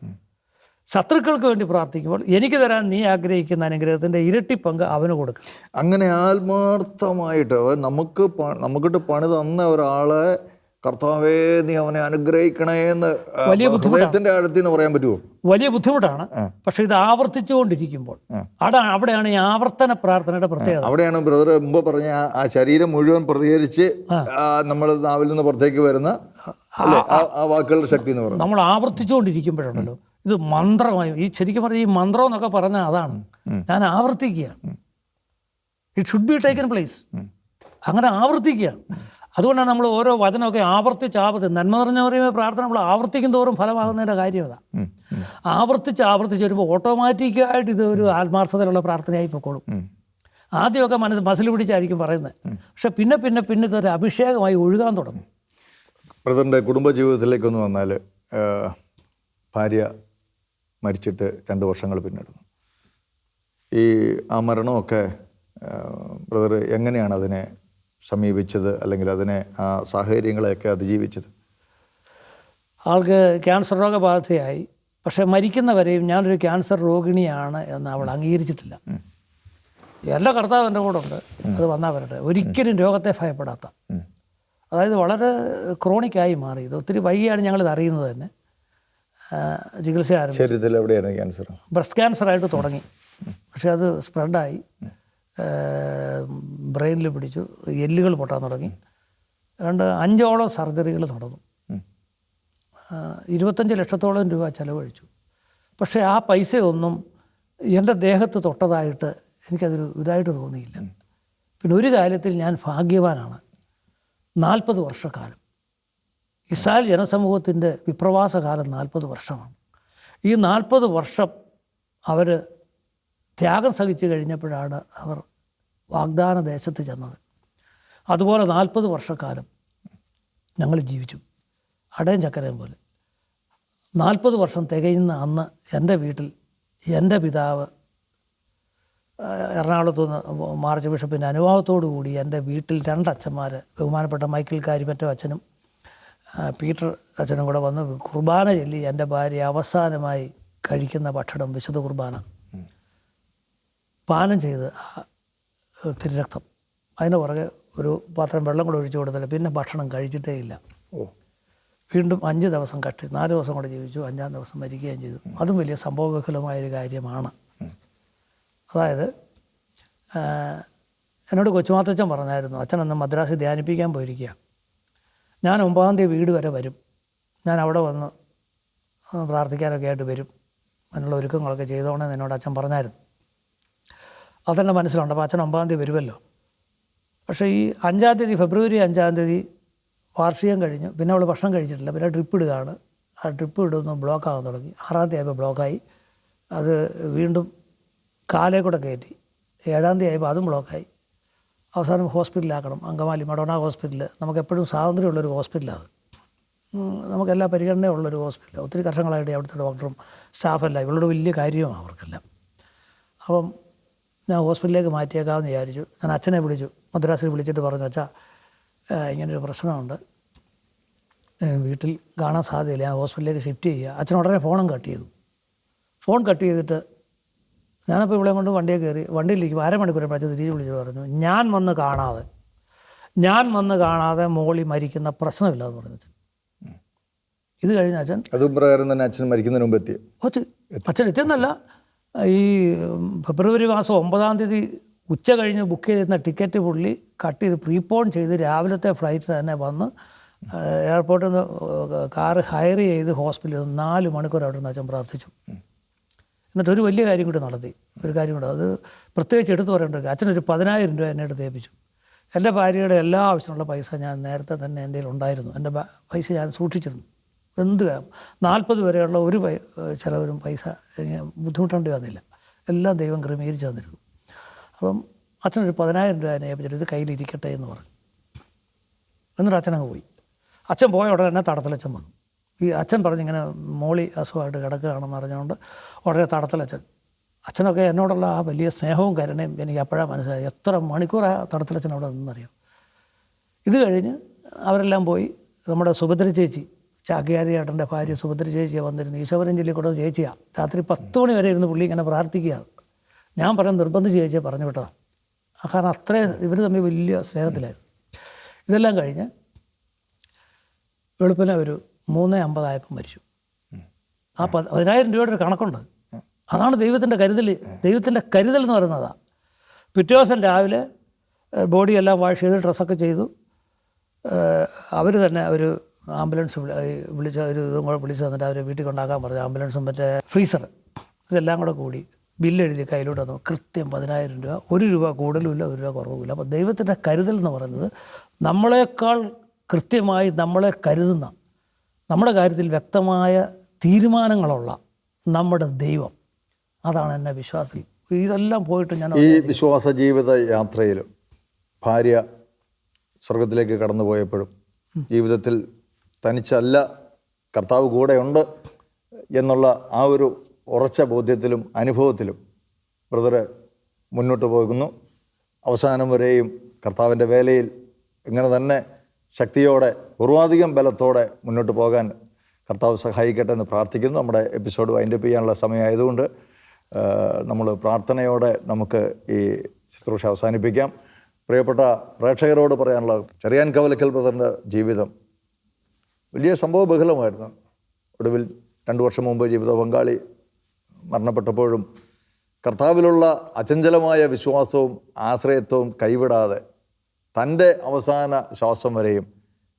ശത്രുക്കൾക്ക് വേണ്ടി പ്രാർത്ഥിക്കുമ്പോൾ എനിക്ക് തരാൻ നീ ആഗ്രഹിക്കുന്ന അനുഗ്രഹത്തിന്റെ ഇരട്ടി പങ്ക് അവന് കൊടുക്കും അങ്ങനെ ആത്മാർത്ഥമായിട്ട് നമുക്ക് നമുക്കിട്ട് പണി തന്ന ഒരാളെ കർത്താവേ നീ അവനെ അനുഗ്രഹിക്കണേ എന്ന് വലിയ ഹൃദയത്തിന്റെ ആഴത്തിൽ പറയാൻ പറ്റുമോ വലിയ ബുദ്ധിമുട്ടാണ്. പക്ഷേ ഇത് ആവർത്തിച്ചുകൊണ്ടിരിക്കുമ്പോൾ അവിടെ അവിടെയാണ് ഈ ആവർത്തന പ്രാർത്ഥനയുടെ പ്രത്യേകത. അവിടെയാണ് ബ്രദർ മുമ്പ് പറഞ്ഞ ആ- ശരീരം മുഴുവൻ പ്രതികരിച്ച് നമ്മൾ നാവിൽ നിന്ന് പുറത്തേക്ക് വരുന്ന ആ- വാക്കുകളുടെ ശക്തി എന്ന് പറയുന്നത്. നമ്മൾ ആവർത്തിച്ചുകൊണ്ടിരിക്കുമ്പോഴുണ്ടല്ലോ. ഇത് മന്ത്രമായി ഈ ശരിക്കും പറഞ്ഞാൽ ഈ മന്ത്രം എന്നൊക്കെ പറഞ്ഞാൽ അതാണ്. ഞാൻ ആവർത്തിക്കുക. It should be taken place അങ്ങനെ ആവർത്തിക്കുക. അതുകൊണ്ടാണ് നമ്മൾ ഓരോ വചനമൊക്കെ ആവർത്തിച്ച് ആവർത്തി നന്മ നിറഞ്ഞ പറയുമ്പോൾ പ്രാർത്ഥന നമ്മൾ ആവർത്തിക്കും തോറും ഫലമാകുന്നതിന്റെ കാര്യം അതാ. ആവർത്തിച്ച് ആവർത്തിച്ച് വരുമ്പോൾ ഓട്ടോമാറ്റിക്കായിട്ട് ഇത് ഒരു ആത്മാർത്ഥതയിലുള്ള പ്രാർത്ഥനയായി പൊക്കോളും. ആദ്യമൊക്കെ മനസ്സ് മസിൽ പിടിച്ചായിരിക്കും പറയുന്നത്. പക്ഷെ പിന്നെ പിന്നെ പിന്നെ ഇതൊരു അഭിഷേകമായി ഒഴുകാൻ തുടങ്ങും. ബ്രദറിന്റെ കുടുംബജീവിതത്തിലേക്കൊന്ന് വന്നാൽ ഭാര്യ മരിച്ചിട്ട് രണ്ട് വർഷങ്ങൾ പിന്നിടുന്നു. ഈ ആ മരണമൊക്കെ ബ്രദർ എങ്ങനെയാണ് അതിനെ സമീപിച്ചത്? അല്ലെങ്കിൽ അതിനെ ആ സാഹചര്യങ്ങളെയൊക്കെ അതിജീവിച്ചത്? ആൾക്ക് ക്യാൻസർ രോഗബാധയായി. പക്ഷേ മരിക്കുന്നവരെയും ഞാനൊരു ക്യാൻസർ രോഗിണിയാണ് എന്ന് അവൾ അംഗീകരിച്ചിട്ടില്ല. എല്ലാ കർത്താവ് എന്റെ കൂടെ ഉണ്ട്. അത് വന്നാൽ വരട്ടെ. ഒരിക്കലും രോഗത്തെ ഭയപ്പെടാത്ത. അതായത് വളരെ ക്രോണിക്കായി മാറി. ഇത് ഒത്തിരി വൈകിയാണ് ഞങ്ങളിത് അറിയുന്നത് തന്നെ. ചികിത്സ ആരംഭിച്ചു. ശരീരത്തിൽ എവിടെയാണ് ക്യാൻസർ ബ്രസ്റ്റ് ക്യാൻസറായിട്ട് തുടങ്ങി. പക്ഷേ അത് സ്പ്രെഡായി ബ്രെയിനിൽ പിടിച്ചു. എല്ലുകൾ പൊട്ടാൻ തുടങ്ങി. രണ്ട് അഞ്ചോളം സർജറികൾ നടന്നു. ഇരുപത്തഞ്ച് ലക്ഷത്തോളം രൂപ ചിലവഴിച്ചു. പക്ഷേ ആ പൈസയൊന്നും എന്റെ ദേഹത്ത് തൊട്ടതായിട്ട് എനിക്കതൊരു ഇതായിട്ട് തോന്നിയില്ല. പിന്നെ ഒരു കാര്യത്തിൽ ഞാൻ ഭാഗ്യവാനാണ്. നാൽപ്പത് വർഷക്കാലം. ഇസ്രായേൽ ജനസമൂഹത്തിന്റെ വിപ്രവാസകാലം നാൽപ്പത് വർഷമാണ്. ഈ നാൽപ്പത് വർഷം അവർ ത്യാഗം സഹിച്ചു കഴിഞ്ഞപ്പോഴാണ് അവർ വാഗ്ദാന ദേശത്ത് ചെന്നത്. അതുപോലെ നാൽപ്പത് വർഷക്കാലം ഞങ്ങൾ ജീവിച്ചു. അടയും ചക്കരയും പോലെ. നാൽപ്പത് വർഷം തികയുന്ന അന്ന് എന്റെ വീട്ടിൽ എന്റെ പിതാവ് എറണാകുളത്ത് നിന്ന് മാർച്ച് ബിഷപ്പിന്റെ അനുഭവത്തോടു കൂടി എന്റെ വീട്ടിൽ രണ്ടച്ഛന്മാർ ബഹുമാനപ്പെട്ട മൈക്കിൾ കാരിമറ്റോ അച്ഛനും പീറ്റർ അച്ഛനും കൂടെ വന്ന് കുർബാന ചൊല്ലി എന്റെ ഭാര്യ അവസാനമായി കഴിക്കുന്ന ഭക്ഷണം വിശുദ്ധ കുർബാന. പാനം ചെയ്ത് ആ തിരുരക്തം. അതിന് പുറകെ ഒരു പാത്രം വെള്ളം കൂടെ ഒഴിച്ചു കൊടുത്തില്ല. പിന്നെ ഭക്ഷണം കഴിച്ചിട്ടേ ഇല്ല. ഓ. വീണ്ടും അഞ്ച് ദിവസം കഷ്ടി നാല് ദിവസം കൂടെ ജീവിച്ചു അഞ്ചാം ദിവസം മരിക്കുകയും ചെയ്തു. അതും വലിയ സംഭവബഹുലമായൊരു കാര്യമാണ്. അതായത് എന്നോട് കൊച്ചുമാത്തച്ഛൻ പറഞ്ഞായിരുന്നു അച്ഛൻ അന്ന് മദ്രാസിൽ ധ്യാനിപ്പിക്കാൻ പോയിരിക്കുക ഞാൻ ഒമ്പതാം തീയതി വീട് വരെ വരും. ഞാൻ അവിടെ വന്ന് പ്രാർത്ഥിക്കാനൊക്കെ ആയിട്ട് വരും. അതിനുള്ള ഒരുക്കങ്ങളൊക്കെ ചെയ്തോണെന്ന് എന്നോട് അച്ഛൻ പറഞ്ഞായിരുന്നു. അതെന്റെ മനസ്സിലുണ്ട്. അപ്പോൾ അച്ഛൻ ഒമ്പതാം തീയതി വരുമല്ലോ. പക്ഷേ ഈ അഞ്ചാം തീയതി ഫെബ്രുവരി അഞ്ചാം തീയതി വാർഷികം കഴിഞ്ഞു. പിന്നെ അവൾ ഭക്ഷണം കഴിച്ചിട്ടില്ല. പിന്നെ ട്രിപ്പ് ഇടുകയാണ്. ആ ട്രിപ്പ് ഇടുന്നു ബ്ലോക്ക് ആകാൻ തുടങ്ങി. ആറാം തീയതി ആയപ്പോൾ ബ്ലോക്കായി അത് വീണ്ടും കാലേ കൂടെ കയറ്റി. ഏഴാം തീയതി ആയപ്പോൾ അതും ബ്ലോക്കായി അവസാനം ഹോസ്പിറ്റലാക്കണം അങ്കമാലി മടോണ ഹോസ്പിറ്റൽ നമുക്ക് എപ്പോഴും സ്വാതന്ത്ര്യമുള്ളൊരു ഹോസ്പിറ്റലാണ് നമുക്കെല്ലാ നമുക്ക് ഹോസ്പിറ്റൽ ഒത്തിരി വർഷങ്ങളായിട്ട് അവിടുത്തെ ഡോക്ടറും സ്റ്റാഫെല്ലാം. ഇവളോട് വലിയ കാര്യമാണ് അവർക്കെല്ലാം. അപ്പം ഞാൻ ഹോസ്പിറ്റലിലേക്ക് മാറ്റിയേക്കാമെന്ന് വിചാരിച്ചു. ഞാൻ അച്ഛനെ വിളിച്ചു. മദ്രാസിൽ വിളിച്ചിട്ട് പറഞ്ഞു അച്ഛാ ഇങ്ങനൊരു പ്രശ്നമുണ്ട്. വീട്ടിൽ കാണാൻ സാധ്യതയില്ല. ഞാൻ ഹോസ്പിറ്റലിലേക്ക് ഷിഫ്റ്റ് ചെയ്യുക. അച്ഛൻ ഉടനെ ഫോണും കട്ട് ചെയ്തു. ഫോൺ കട്ട് ചെയ്തിട്ട് ഞാനപ്പോൾ ഇവിടെ കൊണ്ട് വണ്ടിയെ കയറി വണ്ടിയിലിരിക്കും അരമണിക്കൂർ പ്രാവശ്യം തിരിച്ച് വിളിച്ചു പറഞ്ഞു ഞാൻ വന്ന് കാണാതെ ഞാൻ വന്ന് കാണാതെ മോളി മരിക്കുന്ന പ്രശ്നമില്ല എന്ന് പറഞ്ഞു അച്ഛൻ. ഇത് കഴിഞ്ഞ അച്ഛൻ അത് പ്രകാരം തന്നെ അച്ഛൻ മരിക്കുന്നതിന് മുമ്പ് എത്തി. അച്ഛൻ എത്തിയെന്നല്ല ഈ ഫെബ്രുവരി മാസം ഒമ്പതാം തീയതി ഉച്ച കഴിഞ്ഞ് ബുക്ക് ചെയ്തിരുന്ന ടിക്കറ്റ് പുള്ളി കട്ട് ചെയ്ത് പ്രീപോൺ ചെയ്ത് രാവിലത്തെ ഫ്ലൈറ്റ് തന്നെ വന്ന് എയർപോർട്ടിൽ നിന്ന് കാറ് ഹയർ ചെയ്ത് ഹോസ്പിറ്റലിൽ നാല് മണിക്കൂർ അവിടെ നിന്ന് അച്ഛൻ പ്രാർത്ഥിച്ചു. എന്നിട്ട് ഒരു വലിയ കാര്യം കൂടി നടത്തി. ഒരു കാര്യം കൂടെ. അത് പ്രത്യേകിച്ച് എടുത്തു പറയേണ്ട. അച്ഛനൊരു പതിനായിരം രൂപ എന്നെ എടുത്ത് ഏൽപ്പിച്ചു. എന്റെ ഭാര്യയുടെ എല്ലാ ആവശ്യമുള്ള പൈസ ഞാൻ നേരത്തെ തന്നെ എന്റെ ഉണ്ടായിരുന്നു. എന്റെ പൈസ ഞാൻ സൂക്ഷിച്ചിരുന്നു. എന്ത് നാൽപ്പത് വരെയുള്ള ഒരു പൈ ചിലവരും പൈസ ബുദ്ധിമുട്ടേണ്ടി വന്നില്ല. എല്ലാം ദൈവം ക്രമീകരിച്ച് തന്നിരുന്നു. അപ്പം അച്ഛനൊരു പതിനായിരം രൂപ എന്നെ ഏൽപ്പിച്ചിട്ട് ഇത് കയ്യിലിരിക്കട്ടെ എന്ന് പറഞ്ഞു. എന്നിട്ട് അച്ഛനങ്ങ് പോയി. അച്ഛൻ പോയ ഉടനെ തന്നെ തടത്തലച്ഛൻ വന്നു. ഈ അച്ഛൻ പറഞ്ഞിങ്ങനെ മോളി അസുഖമായിട്ട് കിടക്കുകയാണെന്ന് അറിഞ്ഞുകൊണ്ട് ഉടനെ തടത്തലച്ഛൻ അച്ഛനൊക്കെ എന്നോടുള്ള ആ വലിയ സ്നേഹവും കരുണയും എനിക്ക് അപ്പോഴാണ് മനസ്സിലായി എത്ര മണിക്കൂർ ആ തടത്തലച്ഛൻ അവിടെ നിന്നറിയാം? ഇത് കഴിഞ്ഞ് അവരെല്ലാം പോയി. നമ്മുടെ സുഭദ്ര ചേച്ചി ചാക്യാരി ഏട്ടന്റെ ഭാര്യ സുഭദ്ര ചേച്ചിയെ വന്നിരുന്നു ഈശോവരം ജില്ലയിൽ കൂടെ ചേച്ചിയാണ് രാത്രി പത്ത് മണി വരെ ഇരുന്ന് പുള്ളി ഇങ്ങനെ പ്രാർത്ഥിക്കുകയാണ്. ഞാൻ പറയാൻ നിർബന്ധിച്ച് ചേച്ചിയെ പറഞ്ഞു വിട്ടതാണ് കാരണം അത്രയും ഇവർ തമ്മിൽ വലിയ സ്നേഹത്തിലായിരുന്നു. ഇതെല്ലാം കഴിഞ്ഞ് വെളുപ്പിനെ ഒരു മൂന്ന് അമ്പതായപ്പം മരിച്ചു. ആ പതിനായിരം രൂപയുടെ ഒരു കണക്കുണ്ട്. അതാണ് ദൈവത്തിന്റെ കരുതൽ. ദൈവത്തിന്റെ കരുതൽ എന്ന് പറയുന്നതാണ് പിറ്റേ ദിവസം രാവിലെ ബോഡിയെല്ലാം ബോഡി എല്ലാം വാഷ് ചെയ്ത് ഡ്രസ്സൊക്കെ ചെയ്തു. അവർ തന്നെ ഒരു ആംബുലൻസ് വിളി- വിളിച്ച ഒരു ഇതും കൂടെ വിളിച്ച് തന്നിട്ട് അവരെ വീട്ടിൽ കൊണ്ടാക്കാൻ പറഞ്ഞു. ആംബുലൻസും മറ്റേ ഫ്രീസർ ഇതെല്ലാം കൂടെ കൂടി ബില്ലെഴുതി കയ്യിലോട്ട് തന്നു. കൃത്യം പതിനായിരം രൂപ. ഒരു രൂപ കൂടുതലുമില്ല ഒരു രൂപ കുറവുമില്ല. അപ്പോൾ ദൈവത്തിന്റെ കരുതൽ എന്ന് പറയുന്നത് നമ്മളെക്കാൾ കൃത്യമായി നമ്മളെ കരുതുന്ന നമ്മുടെ കാര്യത്തിൽ വ്യക്തമായ തീരുമാനങ്ങളുള്ള നമ്മുടെ ദൈവം. അതാണ് എന്നെ വിശ്വാസത്തിൽ. ഇതെല്ലാം പോയിട്ട് ഞാൻ ഈ വിശ്വാസ ജീവിത യാത്രയിൽ ഭാര്യ സ്വർഗത്തിലേക്ക് കടന്നു പോയപ്പോഴും ജീവിതത്തിൽ തനിച്ചല്ല കർത്താവ് കൂടെയുണ്ട് എന്നുള്ള ആ ഒരു ഉറച്ച ബോധ്യത്തിലും അനുഭവത്തിലും ബ്രദർ മുന്നോട്ട് പോകുന്നു. അവസാനം വരെയും കർത്താവിന്റെ വേലയിൽ ഇങ്ങനെ തന്നെ ശക്തിയോടെ പൂർവാധികം ബലത്തോടെ മുന്നോട്ട് പോകാൻ കർത്താവ് സഹായിക്കട്ടെ എന്ന് പ്രാർത്ഥിക്കുന്നു. നമ്മുടെ എപ്പിസോഡ് വൈൻഡ് അപ്പ് ചെയ്യാനുള്ള സമയമായതുകൊണ്ട് നമ്മൾ പ്രാർത്ഥനയോടെ നമുക്ക് ഈ ശുശ്രൂഷ അവസാനിപ്പിക്കാം. പ്രിയപ്പെട്ട പ്രേക്ഷകരോട് പറയാനുള്ള ചെറിയാൻ കവലക്കൽ ബ്രദറിന്റെ ജീവിതം വലിയ സംഭവ ബഹുലമായിരുന്നു. ഒടുവിൽ രണ്ട് വർഷം മുമ്പ് ജീവിത പങ്കാളി മരണപ്പെട്ടപ്പോഴും കർത്താവിലുള്ള അചഞ്ചലമായ വിശ്വാസവും ആശ്രയത്വവും കൈവിടാതെ തന്റെ അവസാന ശ്വാസം വരെയും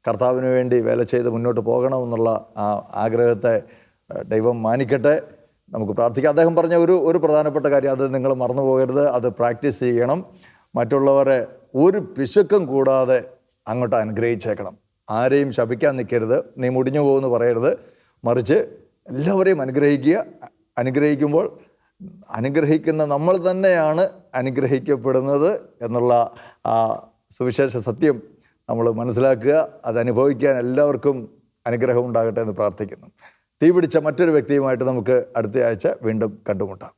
കർത്താവിന് വേണ്ടി വേല ചെയ്ത് മുന്നോട്ട് പോകണമെന്നുള്ള ആ ആഗ്രഹത്തെ ദൈവം മാനിക്കട്ടെ. നമുക്ക് പ്രാർത്ഥിക്കാം. അദ്ദേഹം പറഞ്ഞ ഒരു ഒരു പ്രധാനപ്പെട്ട കാര്യം അത് നിങ്ങൾ മറന്നു പോകരുത്. അത് പ്രാക്ടീസ് ചെയ്യണം. മറ്റുള്ളവരെ ഒരു പിശുക്കും കൂടാതെ അങ്ങോട്ട് അനുഗ്രഹിച്ചേക്കണം. ആരെയും ശപിക്കാൻ നിൽക്കരുത്. നീ മുടിഞ്ഞു പോകുമെന്ന് പറയരുത്. മറിച്ച് എല്ലാവരെയും അനുഗ്രഹിക്കുക. അനുഗ്രഹിക്കുമ്പോൾ അനുഗ്രഹിക്കുന്ന നമ്മൾ തന്നെയാണ് അനുഗ്രഹിക്കപ്പെടുന്നത് എന്നുള്ള ആ സുവിശേഷ സത്യം നമ്മൾ മനസ്സിലാക്കുക അത് അനുഭവിക്കാൻ എല്ലാവർക്കും അനുഗ്രഹം ഉണ്ടാകട്ടെ എന്ന് പ്രാർത്ഥിക്കുന്നു. തീപിടിച്ച മറ്റൊരു വ്യക്തിയുമായിട്ട് നമുക്ക് അടുത്ത ആഴ്ച വീണ്ടും കണ്ടുമുട്ടാം.